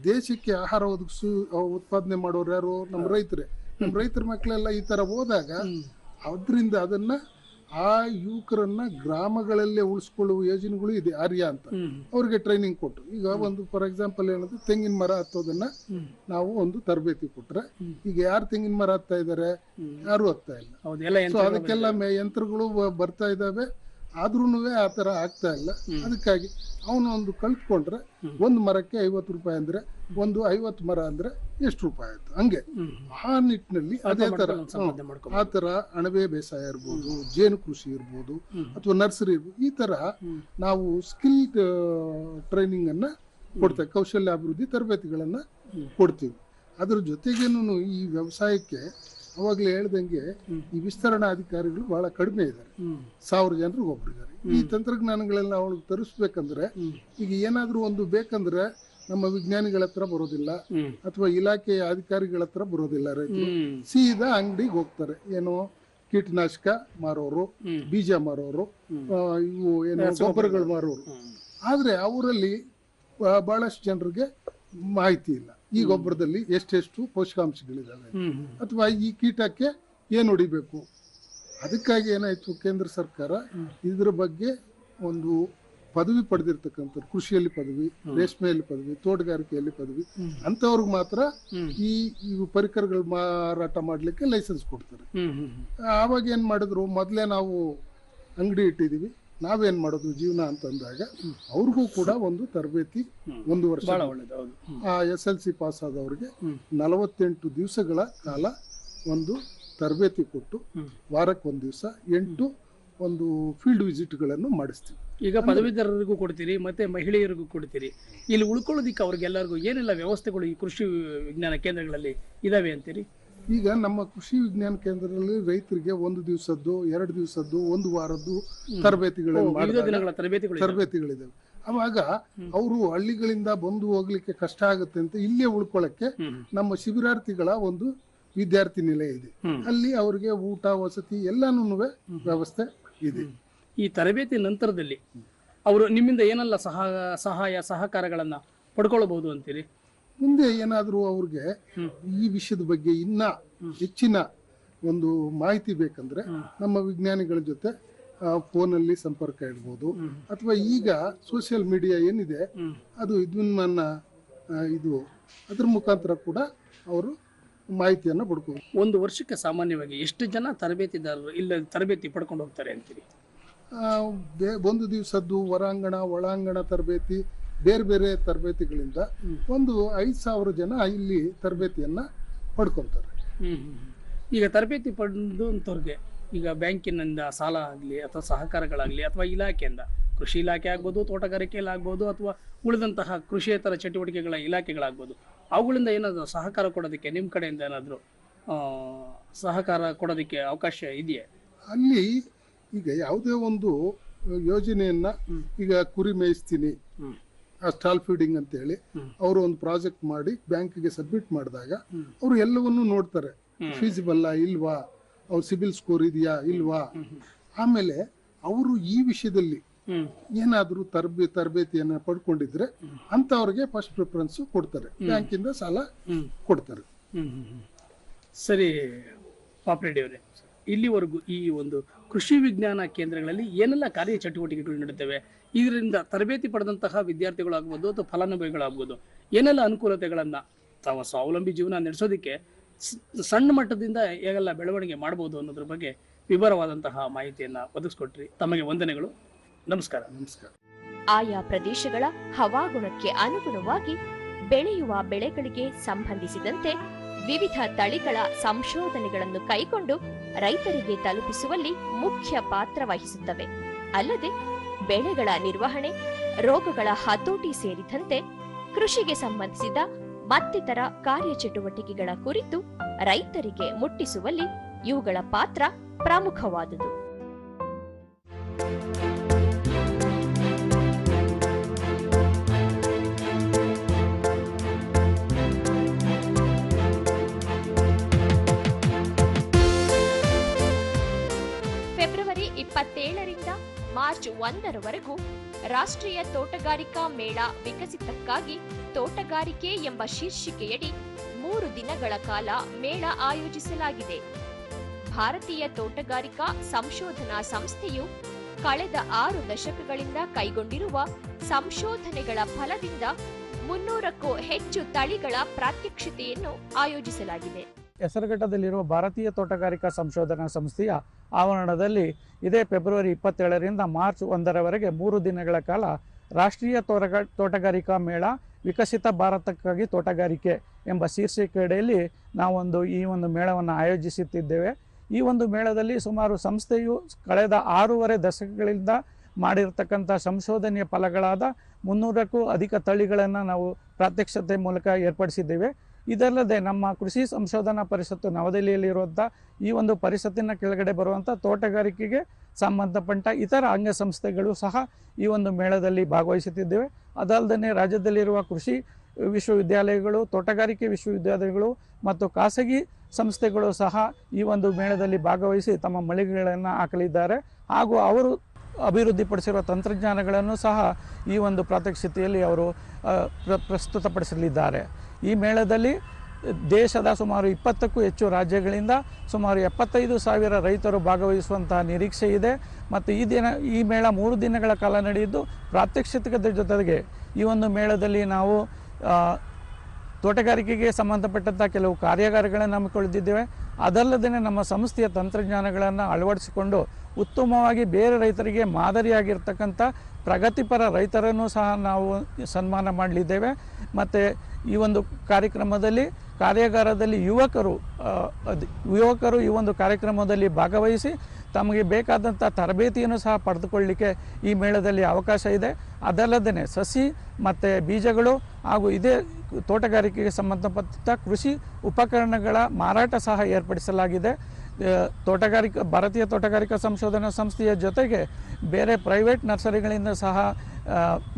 ದೇಶಕ್ಕೆ ಆಹಾರ ಒದಗಿಸು ಉತ್ಪಾದನೆ ಮಾಡೋರು ಯಾರು? ನಮ್ಮ ರೈತರೇ. ನಮ್ಮ ರೈತರ ಮಕ್ಕಳೆಲ್ಲ ಈ ತರ ಹೋದಾಗ ಅದರಿಂದ ಅದನ್ನ ಆ ಯುವಕರನ್ನ ಗ್ರಾಮಗಳಲ್ಲೇ ಉಳಿಸ್ಕೊಳ್ಳುವ ಯೋಜನೆಗಳು ಇದೆ ಆರ್ಯ ಅಂತ. ಅವ್ರಿಗೆ ಟ್ರೈನಿಂಗ್ ಕೊಟ್ಟು. ಈಗ ಒಂದು ಫಾರ್ ಎಕ್ಸಾಂಪಲ್ ಏನಂದ್ರೆ ತೆಂಗಿನ ಮರ ಹತ್ತೋದನ್ನ ನಾವು ಒಂದು ತರಬೇತಿ ಕೊಟ್ರೆ ಈಗ ಯಾರು ತೆಂಗಿನ ಮರ ಹತ್ತಾ ಇದಾರೆ? ಯಾರು ಹತ್ತಾ ಇಲ್ಲ? ಅದಕ್ಕೆಲ್ಲ ಯಂತ್ರಗಳು ಬರ್ತಾ ಇದಾವೆ. ಆದ್ರೂ ಆ ತರ ಆಗ್ತಾ ಇಲ್ಲ. ಅದಕ್ಕಾಗಿ ಅವನು ಒಂದು ಕಲ್ತ್ಕೊಂಡ್ರೆ ಒಂದು ಮರಕ್ಕೆ ಐವತ್ತು ರೂಪಾಯಿ ಅಂದ್ರೆ ಒಂದು ಐವತ್ತು ಮರ ಅಂದ್ರೆ ಎಷ್ಟು ರೂಪಾಯಿ ಆಯ್ತು? ಹಂಗೆ. ಆ ನಿಟ್ಟಿನಲ್ಲಿ ಅದೇ ತರ. ಆ ತರ ಅಣಬೆ ಬೇಸಾಯ ಇರ್ಬೋದು ಜೇನು ಕೃಷಿ ಇರ್ಬೋದು ಅಥವಾ ನರ್ಸರಿ ಇರ್ಬೋದು ಈ ತರ ನಾವು ಸ್ಕಿಲ್ ಟ್ರೈನಿಂಗ್ ಅನ್ನ ಕೊಡ್ತೇವೆ. ಕೌಶಲ್ಯ ಅಭಿವೃದ್ಧಿ ತರಬೇತಿಗಳನ್ನ ಕೊಡ್ತೀವಿ. ಅದ್ರ ಜೊತೆಗೇನು ಈ ವ್ಯವಸಾಯಕ್ಕೆ ಅವಾಗಲೇ ಹೇಳ್ದಂಗೆ ಈ ವಿಸ್ತರಣಾ ಅಧಿಕಾರಿಗಳು ಬಹಳ ಕಡಿಮೆ ಇದ್ದಾರೆ. ಸಾವಿರ ಜನರಿಗೆ ಒಬ್ಬರಿದ್ದಾರೆ ಈ ತಂತ್ರಜ್ಞಾನಗಳೆಲ್ಲ ಅವಳಿಗೆ ತರಿಸ್ಬೇಕಂದ್ರೆ ಈಗ ಏನಾದರೂ ಒಂದು ಬೇಕಂದ್ರೆ ನಮ್ಮ ವಿಜ್ಞಾನಿಗಳ ಹತ್ರ ಬರೋದಿಲ್ಲ ಅಥವಾ ಇಲಾಖೆಯ ಅಧಿಕಾರಿಗಳ ಹತ್ರ ಬರೋದಿಲ್ಲ ರೈತರು. ಸೀದಾ ಅಂಗಡಿಗೆ ಹೋಗ್ತಾರೆ. ಏನೋ ಕೀಟನಾಶಕ ಮಾರೋರು ಬೀಜ ಮಾರೋರು ಇವು ಏನು ಗೊಬ್ಬರಗಳು ಮಾರೋರು. ಆದ್ರೆ ಅವರಲ್ಲಿ ಬಹಳಷ್ಟು ಜನರಿಗೆ ಮಾಹಿತಿ ಇಲ್ಲ. ಈ ಗೊಬ್ಬರದಲ್ಲಿ ಎಷ್ಟೆಷ್ಟು ಪೋಷಕಾಂಶಗಳಿದ್ದಾವೆ ಅಥವಾ ಈ ಕೀಟಕ್ಕೆ ಏನು ಹೊಡಿಬೇಕು? ಅದಕ್ಕಾಗಿ ಏನಾಯ್ತು? ಕೇಂದ್ರ ಸರ್ಕಾರ ಇದ್ರ ಬಗ್ಗೆ ಒಂದು ಪದವಿ ಪಡೆದಿರ್ತಕ್ಕಂಥ ಕೃಷಿಯಲ್ಲಿ ಪದವಿ ರೇಷ್ಮೆಯಲ್ಲಿ ಪದವಿ ತೋಟಗಾರಿಕೆಯಲ್ಲಿ ಪದವಿ ಅಂತವ್ರಿಗೆ ಮಾತ್ರ ಈ ಪರಿಕರಗಳು ಮಾರಾಟ ಮಾಡ್ಲಿಕ್ಕೆ ಲೈಸೆನ್ಸ್ ಕೊಡ್ತಾರೆ. ಆವಾಗ ಏನ್ ಮಾಡಿದ್ರು? ಮೊದಲೇ ನಾವು ಅಂಗಡಿ ಇಟ್ಟಿದೀವಿ. ನಾವೇನ್ ಮಾಡೋದು ಜೀವನ ಅಂತಂದಾಗ ಅವ್ರಿಗೂ ಕೂಡ ಒಂದು ತರಬೇತಿ ಒಂದು ವರ್ಷ ಆ ಎಸ್ ಎಲ್ ಸಿ ಪಾಸ್ ಆದವ್ರಿಗೆ ನಲವತ್ತೆಂಟು ದಿವಸಗಳ ಕಾಲ ಒಂದು ತರಬೇತಿ ಕೊಟ್ಟು ವಾರಕ್ಕೆ ಒಂದು ದಿವಸ ಎಂಟು ಒಂದು ಫೀಲ್ಡ್ ವಿಸಿಟ್ಗಳನ್ನು ಮಾಡಿಸ್ತೀವಿ. ಈಗ ಪದವೀಧರರಿಗೂ ಕೊಡ್ತೀರಿ ಮತ್ತೆ ಮಹಿಳೆಯರಿಗೂ ಕೊಡ್ತೀರಿ. ಇಲ್ಲಿ ಉಳ್ಕೊಳ್ಳೋದಿಕ್ಕೆ ಅವ್ರಿಗೆಲ್ಲರಿಗೂ ಏನೆಲ್ಲ ವ್ಯವಸ್ಥೆಗಳು ಈ ಕೃಷಿ ವಿಜ್ಞಾನ ಕೇಂದ್ರಗಳಲ್ಲಿ ಇದಾವೆ ಅಂತೀರಿ? ಈಗ ನಮ್ಮ ಕೃಷಿ ವಿಜ್ಞಾನ ಕೇಂದ್ರದಲ್ಲಿ ರೈತರಿಗೆ ಒಂದು ದಿವಸದ್ದು ಎರಡು ದಿವಸದ್ದು ಒಂದು ವಾರದ್ದು ತರಬೇತಿಗಳನ್ನು ವಿವಿಧ ದಿನಗಳ ತರಬೇತಿಗಳು ಇದಾವೆ. ತರಬೇತಿಗಳಿದ್ದಾವೆ ಅವಾಗ ಅವರು ಹಳ್ಳಿಗಳಿಂದ ಬಂದು ಹೋಗ್ಲಿಕ್ಕೆ ಕಷ್ಟ ಆಗುತ್ತೆ ಅಂತ ಇಲ್ಲೇ ಉಳ್ಕೊಳ್ಳಕ್ಕೆ ನಮ್ಮ ಶಿಬಿರಾರ್ಥಿಗಳ ಒಂದು ವಿದ್ಯಾರ್ಥಿ ನಿಲಯ ಇದೆ. ಅಲ್ಲಿ ಅವರಿಗೆ ಊಟ ವಸತಿ ಎಲ್ಲಾನು ವ್ಯವಸ್ಥೆ ಇದೆ. ಈ ತರಬೇತಿ ನಂತರದಲ್ಲಿ ಅವರು ನಿಮ್ಮಿಂದ ಏನೆಲ್ಲ ಸಹ ಸಹಾಯ ಸಹಕಾರಗಳನ್ನ ಪಡ್ಕೊಳ್ಬಹುದು ಅಂತೀರಿ? ಮುಂದೆ ಏನಾದರೂ ಅವ್ರಿಗೆ ಈ ವಿಷಯದ ಬಗ್ಗೆ ಇನ್ನ ಹೆಚ್ಚಿನ ಒಂದು ಮಾಹಿತಿ ಬೇಕಂದ್ರೆ ನಮ್ಮ ವಿಜ್ಞಾನಿಗಳ ಜೊತೆ ಫೋನಲ್ಲಿ ಸಂಪರ್ಕ ಇಡ್ಬೋದು. ಅಥವಾ ಈಗ ಸೋಷಿಯಲ್ ಮೀಡಿಯಾ ಏನಿದೆ ಅದು ಇದನ್ನ ಆ, ಇದು ಅದ್ರ ಮುಖಾಂತರ ಕೂಡ ಅವರು ಮಾಹಿತಿಯನ್ನು ಪಡ್ಕೋಬೋದು. ಒಂದು ವರ್ಷಕ್ಕೆ ಸಾಮಾನ್ಯವಾಗಿ ಎಷ್ಟು ಜನ ತರಬೇತಿದಾರರು ಇಲ್ಲ ತರಬೇತಿ ಪಡ್ಕೊಂಡು ಹೋಗ್ತಾರೆ ಅಂತೀರಿ? ಒಂದು ದಿವಸದ್ದು ಹೊರಾಂಗಣ ಒಳಾಂಗಣ ತರಬೇತಿ ಬೇರೆ ಬೇರೆ ತರಬೇತಿಗಳಿಂದ ಒಂದು ಐದು ಸಾವಿರ ಜನ ಇಲ್ಲಿ ತರಬೇತಿಯನ್ನ ಪಡ್ಕೊತಾರೆ. ಈಗ ತರಬೇತಿ ಪಡೆದಂಥವ್ರಿಗೆ ಈಗ ಬ್ಯಾಂಕಿನಿಂದ ಸಾಲ ಆಗಲಿ ಅಥವಾ ಸಹಕಾರಗಳಾಗಲಿ ಅಥವಾ ಇಲಾಖೆಯಿಂದ ಕೃಷಿ ಇಲಾಖೆ ಆಗ್ಬೋದು ತೋಟಗಾರಿಕೆಯಲ್ಲಿ ಆಗ್ಬೋದು ಅಥವಾ ಉಳಿದಂತಹ ಕೃಷಿಯೇತರ ಚಟುವಟಿಕೆಗಳ ಇಲಾಖೆಗಳಾಗ್ಬೋದು ಅವುಗಳಿಂದ ಏನಾದರೂ ಸಹಕಾರ ಕೊಡೋದಕ್ಕೆ ನಿಮ್ಮ ಕಡೆಯಿಂದ ಏನಾದರೂ ಸಹಕಾರ ಕೊಡೋದಕ್ಕೆ ಅವಕಾಶ ಇದೆಯೇ ಅಲ್ಲಿ ಈಗ ಯಾವುದೇ ಒಂದು ಯೋಜನೆಯನ್ನು ಈಗ ಕುರಿ ಮೇಯಿಸ್ತೀನಿ. ಸ್ಟಾಲ್ ಫೀಡಿಂಗ್ ಅಂತ ಹೇಳಿ ಅವರು ಒಂದು ಪ್ರಾಜೆಕ್ಟ್ ಮಾಡಿ ಬ್ಯಾಂಕಿಗೆ ಸಬ್ಮಿಟ್ ಮಾಡಿದಾಗ ಅವರು ಎಲ್ಲವನ್ನೂ ನೋಡ್ತಾರೆ. ಫೀಸಿಬಲ್ ಫೀಸಿಬಲ್ಲ ಇಲ್ವಾ? ಅವ್ರ ಸಿಬಿಲ್ ಸ್ಕೋರ್ ಇದೆಯಾ ಇಲ್ವಾ? ಆಮೇಲೆ ಅವರು ಈ ವಿಷಯದಲ್ಲಿ ಏನಾದರೂ ತರಬೇ ತರಬೇತಿಯನ್ನ ಪಡ್ಕೊಂಡಿದ್ರೆ ಅಂತವ್ರಿಗೆ ಫಸ್ಟ್ ಪ್ರಿಫರೆನ್ಸ್ ಕೊಡ್ತಾರೆ. ಬ್ಯಾಂಕಿಂದ ಸಾಲ ಕೊಡ್ತಾರೆ. ಸರಿ ಪಾಪ್ರೆಡ್ಡಿ ಅವರೇ. ಇಲ್ಲಿವರೆಗೂ ಈ ಒಂದು ಕೃಷಿ ವಿಜ್ಞಾನ ಕೇಂದ್ರಗಳಲ್ಲಿ ಏನೆಲ್ಲ ಕಾರ್ಯ ಚಟುವಟಿಕೆಗಳು ನಡೀತವೆ? ಇದರಿಂದ ತರಬೇತಿ ಪಡೆದಂತಹ ವಿದ್ಯಾರ್ಥಿಗಳಾಗ್ಬೋದು ಅಥವಾ ಫಲಾನುಭವಿಗಳಾಗ್ಬೋದು ಏನೆಲ್ಲ ಅನುಕೂಲತೆಗಳನ್ನು ತಾವು ಸ್ವಾವಲಂಬಿ ಜೀವನ ನಡೆಸೋದಕ್ಕೆ ಸ್- ಸಣ್ಣ ಮಟ್ಟದಿಂದ ಹೇಗೆಲ್ಲ ಬೆಳವಣಿಗೆ ಮಾಡ್ಬೋದು ಅನ್ನೋದ್ರ ಬಗ್ಗೆ ವಿವರವಾದಂತಹ ಮಾಹಿತಿಯನ್ನು ಒದಗಿಸ್ಕೊಟ್ರಿ. ತಮಗೆ ವಂದನೆಗಳು. ನಮಸ್ಕಾರ. ನಮಸ್ಕಾರ. ಆಯಾ ಪ್ರದೇಶಗಳ ಹವಾಗುಣಕ್ಕೆ ಅನುಗುಣವಾಗಿ ಬೆಳೆಯುವ ಬೆಳೆಗಳಿಗೆ ಸಂಬಂಧಿಸಿದಂತೆ ವಿವಿಧ ತಳಿಗಳ ಸಂಶೋಧನೆಗಳನ್ನು ಕೈಗೊಂಡು ರೈತರಿಗೆ ತಲುಪಿಸುವಲ್ಲಿ ಮುಖ್ಯ ಪಾತ್ರ ವಹಿಸುತ್ತವೆ. ಅಲ್ಲದೆ, ಬೆಳೆಗಳ ನಿರ್ವಹಣೆ, ರೋಗಗಳ ಹತೋಟಿ ಸೇರಿದಂತೆ ಕೃಷಿಗೆ ಸಂಬಂಧಿಸಿದ ಮತ್ತಿತರ ಕಾರ್ಯಚಟುವಟಿಕೆಗಳ ಕುರಿತು ರೈತರಿಗೆ ಮುಟ್ಟಿಸುವಲ್ಲಿ ಇವುಗಳ ಪಾತ್ರ ಪ್ರಮುಖವಾದುದು. ಮಾರ್ಚ್ ಒಂದರವರೆಗೂ ರಾಷ್ಟ್ರೀಯ ತೋಟಗಾರಿಕಾ ಮೇಳ ವಿಕಸಿತಕ್ಕಾಗಿ ತೋಟಗಾರಿಕೆ ಎಂಬ ಶೀರ್ಷಿಕೆಯಡಿ ಮೂರು ದಿನಗಳ ಕಾಲ ಮೇಳ ಆಯೋಜಿಸಲಾಗಿದೆ. ಭಾರತೀಯ ತೋಟಗಾರಿಕಾ ಸಂಶೋಧನಾ ಸಂಸ್ಥೆಯು ಕಳೆದ ಆರು ದಶಕಗಳಿಂದ ಕೈಗೊಂಡಿರುವ ಸಂಶೋಧನೆಗಳ ಫಲದಿಂದ ಮುನ್ನೂರಕ್ಕೂ ಹೆಚ್ಚು ತಳಿಗಳ ಪ್ರಾತ್ಯಕ್ಷಿತೆಯನ್ನು ಆಯೋಜಿಸಲಾಗಿದೆ. ಹೆಸರುಘಟ್ಟದಲ್ಲಿರುವ ಭಾರತೀಯ ತೋಟಗಾರಿಕಾ ಸಂಶೋಧನಾ ಸಂಸ್ಥೆಯ ಆವರಣದಲ್ಲಿ ಇದೇ ಫೆಬ್ರವರಿ ಇಪ್ಪತ್ತೇಳರಿಂದ ಮಾರ್ಚ್ ಒಂದರವರೆಗೆ ಮೂರು ದಿನಗಳ ಕಾಲ ರಾಷ್ಟ್ರೀಯ ತೋಟಗ ತೋಟಗಾರಿಕಾ ಮೇಳ ವಿಕಸಿತ ಭಾರತಕ್ಕಾಗಿ ತೋಟಗಾರಿಕೆ ಎಂಬ ಶೀರ್ಷಿಕೆಯಡಿಯಲ್ಲಿ ನಾವೊಂದು ಈ ಒಂದು ಮೇಳವನ್ನು ಆಯೋಜಿಸುತ್ತಿದ್ದೇವೆ. ಈ ಒಂದು ಮೇಳದಲ್ಲಿ ಸುಮಾರು ಸಂಸ್ಥೆಯು ಕಳೆದ ಆರೂವರೆ ದಶಕಗಳಿಂದ ಮಾಡಿರ್ತಕ್ಕಂಥ ಸಂಶೋಧನೆಯ ಫಲಗಳಾದ ಮುನ್ನೂರಕ್ಕೂ ಅಧಿಕ ತಳಿಗಳನ್ನು ನಾವು ಪ್ರಾತ್ಯಕ್ಷತೆ ಮೂಲಕ ಏರ್ಪಡಿಸಿದ್ದೇವೆ. ಇದಲ್ಲದೆ ನಮ್ಮ ಕೃಷಿ ಸಂಶೋಧನಾ ಪರಿಷತ್ತು ನವದೆಹಲಿಯಲ್ಲಿರುವಂಥ ಈ ಒಂದು ಪರಿಷತ್ತಿನ ಕೆಳಗಡೆ ಬರುವಂಥ ತೋಟಗಾರಿಕೆಗೆ ಸಂಬಂಧಪಟ್ಟ ಇತರ ಅಂಗಸಂಸ್ಥೆಗಳು ಸಹ ಈ ಒಂದು ಮೇಳದಲ್ಲಿ ಭಾಗವಹಿಸುತ್ತಿದ್ದೇವೆ. ಅದಲ್ಲದೆ ರಾಜ್ಯದಲ್ಲಿರುವ ಕೃಷಿ ವಿಶ್ವವಿದ್ಯಾಲಯಗಳು, ತೋಟಗಾರಿಕೆ ವಿಶ್ವವಿದ್ಯಾಲಯಗಳು ಮತ್ತು ಖಾಸಗಿ ಸಂಸ್ಥೆಗಳು ಸಹ ಈ ಒಂದು ಮೇಳದಲ್ಲಿ ಭಾಗವಹಿಸಿ ತಮ್ಮ ಮಳಿಗೆಗಳನ್ನು ಹಾಕಲಿದ್ದಾರೆ. ಹಾಗೂ ಅವರು ಅಭಿವೃದ್ಧಿಪಡಿಸಿರುವ ತಂತ್ರಜ್ಞಾನಗಳನ್ನು ಸಹ ಈ ಒಂದು ಪ್ರಾತ್ಯಕ್ಷಿತೆಯಲ್ಲಿ ಅವರು ಪ್ರ, ಪ್ರಸ್ತುತಪಡಿಸಲಿದ್ದಾರೆ. ಈ ಮೇಳದಲ್ಲಿ ದೇಶದ ಸುಮಾರು ಇಪ್ಪತ್ತಕ್ಕೂ ಹೆಚ್ಚು ರಾಜ್ಯಗಳಿಂದ ಸುಮಾರು ಎಪ್ಪತ್ತೈದು ಸಾವಿರ ರೈತರು ಭಾಗವಹಿಸುವಂತಹ ನಿರೀಕ್ಷೆ ಇದೆ. ಮತ್ತು ಈ ದಿನ, ಈ ಮೇಳ ಮೂರು ದಿನಗಳ ಕಾಲ ನಡೆಯಿದ್ದು ಪ್ರಾತ್ಯಕ್ಷಿಕತೆ ಜೊತೆಗೆ ಈ ಒಂದು ಮೇಳದಲ್ಲಿ ನಾವು ತೋಟಗಾರಿಕೆಗೆ ಸಂಬಂಧಪಟ್ಟಂಥ ಕೆಲವು ಕಾರ್ಯಾಗಾರಗಳನ್ನು ಹಮ್ಮಿಕೊಳ್ಳುತ್ತಿದ್ದೇವೆ ಅದಲ್ಲದೆ ನಮ್ಮ ಸಂಸ್ಥೆಯ ತಂತ್ರಜ್ಞಾನಗಳನ್ನು ಅಳವಡಿಸಿಕೊಂಡು ಉತ್ತಮವಾಗಿ ಬೇರೆ ರೈತರಿಗೆ ಮಾದರಿಯಾಗಿರ್ತಕ್ಕಂಥ ಪ್ರಗತಿಪರ ರೈತರನ್ನು ಸಹ ನಾವು ಸನ್ಮಾನ ಮಾಡಲಿದ್ದೇವೆ. ಮತ್ತು ಈ ಒಂದು ಕಾರ್ಯಕ್ರಮದಲ್ಲಿ ಕಾರ್ಯಾಗಾರದಲ್ಲಿ ಯುವಕರು ಯುವಕರು ಈ ಒಂದು ಕಾರ್ಯಕ್ರಮದಲ್ಲಿ ಭಾಗವಹಿಸಿ ತಮಗೆ ಬೇಕಾದಂಥ ತರಬೇತಿಯನ್ನು ಸಹ ಪಡೆದುಕೊಳ್ಳಲಿಕ್ಕೆ ಈ ಮೇಳದಲ್ಲಿ ಅವಕಾಶ ಇದೆ. ಅದಲ್ಲದೇ ಸಸಿ ಮತ್ತು ಬೀಜಗಳು ಹಾಗೂ ಇದೇ ತೋಟಗಾರಿಕೆಗೆ ಸಂಬಂಧಪಟ್ಟ ಕೃಷಿ ಉಪಕರಣಗಳ ಮಾರಾಟ ಸಹ ಏರ್ಪಡಿಸಲಾಗಿದೆ. ತೋಟಗಾರಿಕಾ, ಭಾರತೀಯ ತೋಟಗಾರಿಕಾ ಸಂಶೋಧನಾ ಸಂಸ್ಥೆಯ ಜೊತೆಗೆ ಬೇರೆ ಪ್ರೈವೇಟ್ ನರ್ಸರಿಗಳಿಂದ ಸಹ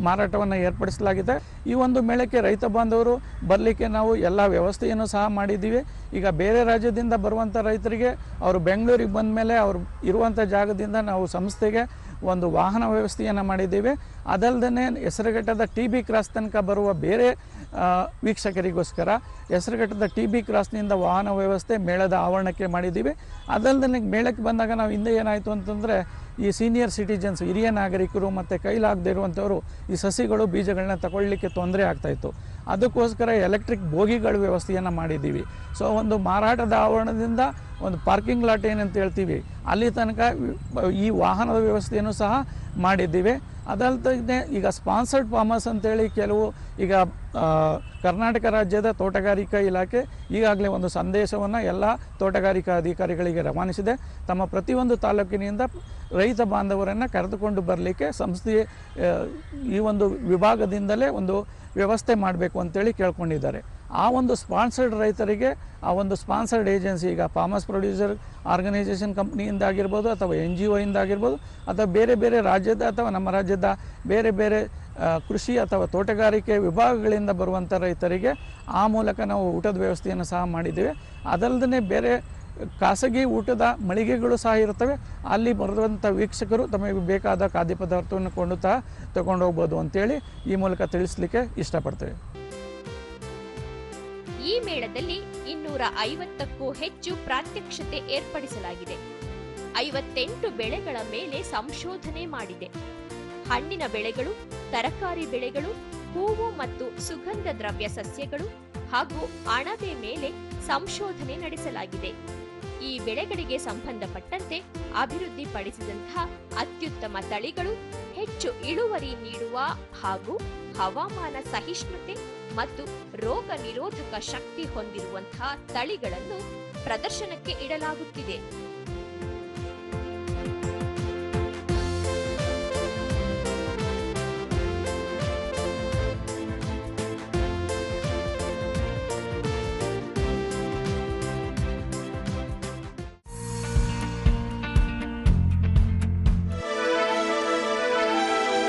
ಮಾರಾಟವನ್ನು ಏರ್ಪಡಿಸಲಾಗಿದೆ. ಈ ಒಂದು ಮೇಳಕ್ಕೆ ರೈತ ಬಾಂಧವರು ಬರಲಿಕ್ಕೆ ನಾವು ಎಲ್ಲ ವ್ಯವಸ್ಥೆಯನ್ನು ಸಹ ಮಾಡಿದ್ದೀವಿ. ಈಗ ಬೇರೆ ರಾಜ್ಯದಿಂದ ಬರುವಂಥ ರೈತರಿಗೆ ಅವರು ಬೆಂಗಳೂರಿಗೆ ಬಂದ ಮೇಲೆ ಅವರು ಇರುವಂಥ ಜಾಗದಿಂದ ನಾವು ಸಂಸ್ಥೆಗೆ ಒಂದು ವಾಹನ ವ್ಯವಸ್ಥೆಯನ್ನು ಮಾಡಿದ್ದೀವಿ. ಅದಲ್ಲದೆ ಹೆಸರುಘಟ್ಟದ ಟಿ ಬಿ ಕ್ರಾಸ್ ತನಕ ಬರುವ ಬೇರೆ ವೀಕ್ಷಕರಿಗೋಸ್ಕರ ಹೆಸರುಘಟ್ಟದ ಟಿ ಬಿ ಕ್ರಾಸ್ನಿಂದ ವಾಹನ ವ್ಯವಸ್ಥೆ ಮೇಳದ ಆವರಣಕ್ಕೆ ಮಾಡಿದ್ದೀವಿ. ಅದಲ್ಲದೆ ಮೇಳಕ್ಕೆ ಬಂದಾಗ ನಾವು ಹಿಂದೆ ಏನಾಯಿತು ಅಂತಂದರೆ ಈ ಸೀನಿಯರ್ ಸಿಟಿಜನ್ಸ್ ಹಿರಿಯ ನಾಗರಿಕರು ಮತ್ತು ಕೈಲಾಗದೇ ಇರುವಂಥವರು ಈ ಸಸಿಗಳು ಬೀಜಗಳನ್ನ ತಗೊಳ್ಳಿಕ್ಕೆ ತೊಂದರೆ ಆಗ್ತಾಯಿತ್ತು ಅದಕ್ಕೋಸ್ಕರ ಎಲೆಕ್ಟ್ರಿಕ್ ಬೋಗಿಗಳ ವ್ಯವಸ್ಥೆಯನ್ನು ಮಾಡಿದ್ದೀವಿ. ಸೊ, ಒಂದು ಮಾರಾಟದ ಆವರಣದಿಂದ ಒಂದು ಪಾರ್ಕಿಂಗ್ ಲಾಟ್ ಏನಂತ ಹೇಳ್ತೀವಿ. ಅಲ್ಲಿ ತನಕ ಈ ವಾಹನದ ವ್ಯವಸ್ಥೆಯನ್ನು ಸಹ ಮಾಡಿದ್ದೀವಿ. ಅದಲ್ಲದೆ ಈಗ ಸ್ಪಾನ್ಸರ್ಡ್ ಫಾರ್ಮರ್ಸ್ ಅಂತೇಳಿ ಕೆಲವು ಈಗ ಕರ್ನಾಟಕ ರಾಜ್ಯದ ತೋಟಗಾರಿಕಾ ಇಲಾಖೆ ಈಗಾಗಲೇ ಒಂದು ಸಂದೇಶವನ್ನು ಎಲ್ಲ ತೋಟಗಾರಿಕಾ ಅಧಿಕಾರಿಗಳಿಗೆ ರವಾನಿಸಿದೆ. ತಮ್ಮ ಪ್ರತಿಯೊಂದು ತಾಲೂಕಿನಿಂದ ರೈತ ಬಾಂಧವರನ್ನು ಕರೆದುಕೊಂಡು ಬರಲಿಕ್ಕೆ ಸಂಸ್ಥೆ ಈ ಒಂದು ವಿಭಾಗದಿಂದಲೇ ಒಂದು ವ್ಯವಸ್ಥೆ ಮಾಡಬೇಕು ಅಂತೇಳಿ ಕೇಳ್ಕೊಂಡಿದ್ದಾರೆ. ಆ ಒಂದು ಸ್ಪಾನ್ಸರ್ಡ್ ರೈತರಿಗೆ, ಆ ಒಂದು ಸ್ಪಾನ್ಸರ್ಡ್ ಏಜೆನ್ಸಿ ಈಗ ಫಾರ್ಮರ್ಸ್ ಪ್ರೊಡ್ಯೂಸರ್ ಆರ್ಗನೈಸೇಷನ್ ಕಂಪ್ನಿಯಿಂದ ಆಗಿರ್ಬೋದು ಅಥವಾ ಎನ್ ಜಿ ಒಯಿಂದ ಆಗಿರ್ಬೋದು ಅಥವಾ ಬೇರೆ ಬೇರೆ ರಾಜ್ಯದ ಅಥವಾ ನಮ್ಮ ರಾಜ್ಯದ ಬೇರೆ ಬೇರೆ ಕೃಷಿ ಅಥವಾ ತೋಟಗಾರಿಕೆ ವಿಭಾಗಗಳಿಂದ ಬರುವಂಥ ರೈತರಿಗೆ ಆ ಮೂಲಕ ನಾವು ಊಟದ ವ್ಯವಸ್ಥೆಯನ್ನು ಸಹ ಮಾಡಿದ್ದೇವೆ. ಅದಲ್ಲದೆ ಬೇರೆ ಖಾಸಗಿ ಊಟದ ಮಳಿಗೆಗಳು ಸಹ ಇರ್ತವೆ ಅಲ್ಲಿ ಬರೆದಂಥ ವೀಕ್ಷಕರು ತಮಗೆ ಬೇಕಾದ ಖಾದ್ಯ ಪದಾರ್ಥವನ್ನು ಕೊಂಡು ಸಹ ತಗೊಂಡು ಹೋಗ್ಬೋದು ಅಂತೇಳಿ ಈ ಮೂಲಕ ತಿಳಿಸ್ಲಿಕ್ಕೆ ಇಷ್ಟಪಡ್ತೇವೆ. ಈ ಮೇಳದಲ್ಲಿ ಇನ್ನೂರ ಐವತ್ತಕ್ಕೂ ಹೆಚ್ಚು ಪ್ರಾತ್ಯಕ್ಷತೆ ಏರ್ಪಡಿಸಲಾಗಿದೆ. ಐವತ್ತೆಂಟು ಬೆಳೆಗಳ ಮೇಲೆ ಸಂಶೋಧನೆ ಮಾಡಿದೆ. ಹಣ್ಣಿನ ಬೆಳೆಗಳು, ತರಕಾರಿ ಬೆಳೆಗಳು, ಹೂವು ಮತ್ತು ಸುಗಂಧ ದ್ರವ್ಯ ಸಸ್ಯಗಳು ಹಾಗೂ ಅಣಬೆ ಮೇಲೆ ಸಂಶೋಧನೆ ನಡೆಸಲಾಗಿದೆ. ಈ ಬೆಳೆಗಳಿಗೆ ಸಂಬಂಧಪಟ್ಟಂತೆ ಅಭಿವೃದ್ಧಿಪಡಿಸಿದಂತಹ ಅತ್ಯುತ್ತಮ ತಳಿಗಳು ಹೆಚ್ಚು ಇಳುವರಿ ನೀಡುವ ಹಾಗೂ ಹವಾಮಾನ ಸಹಿಷ್ಣುತೆ ಮತ್ತು ರೋಗ ನಿರೋಧಕ ಶಕ್ತಿ ಹೊಂದಿರುವಂತಹ ತಳಿಗಳನ್ನು ಪ್ರದರ್ಶನಕ್ಕೆ ಇಡಲಾಗುತ್ತಿದೆ.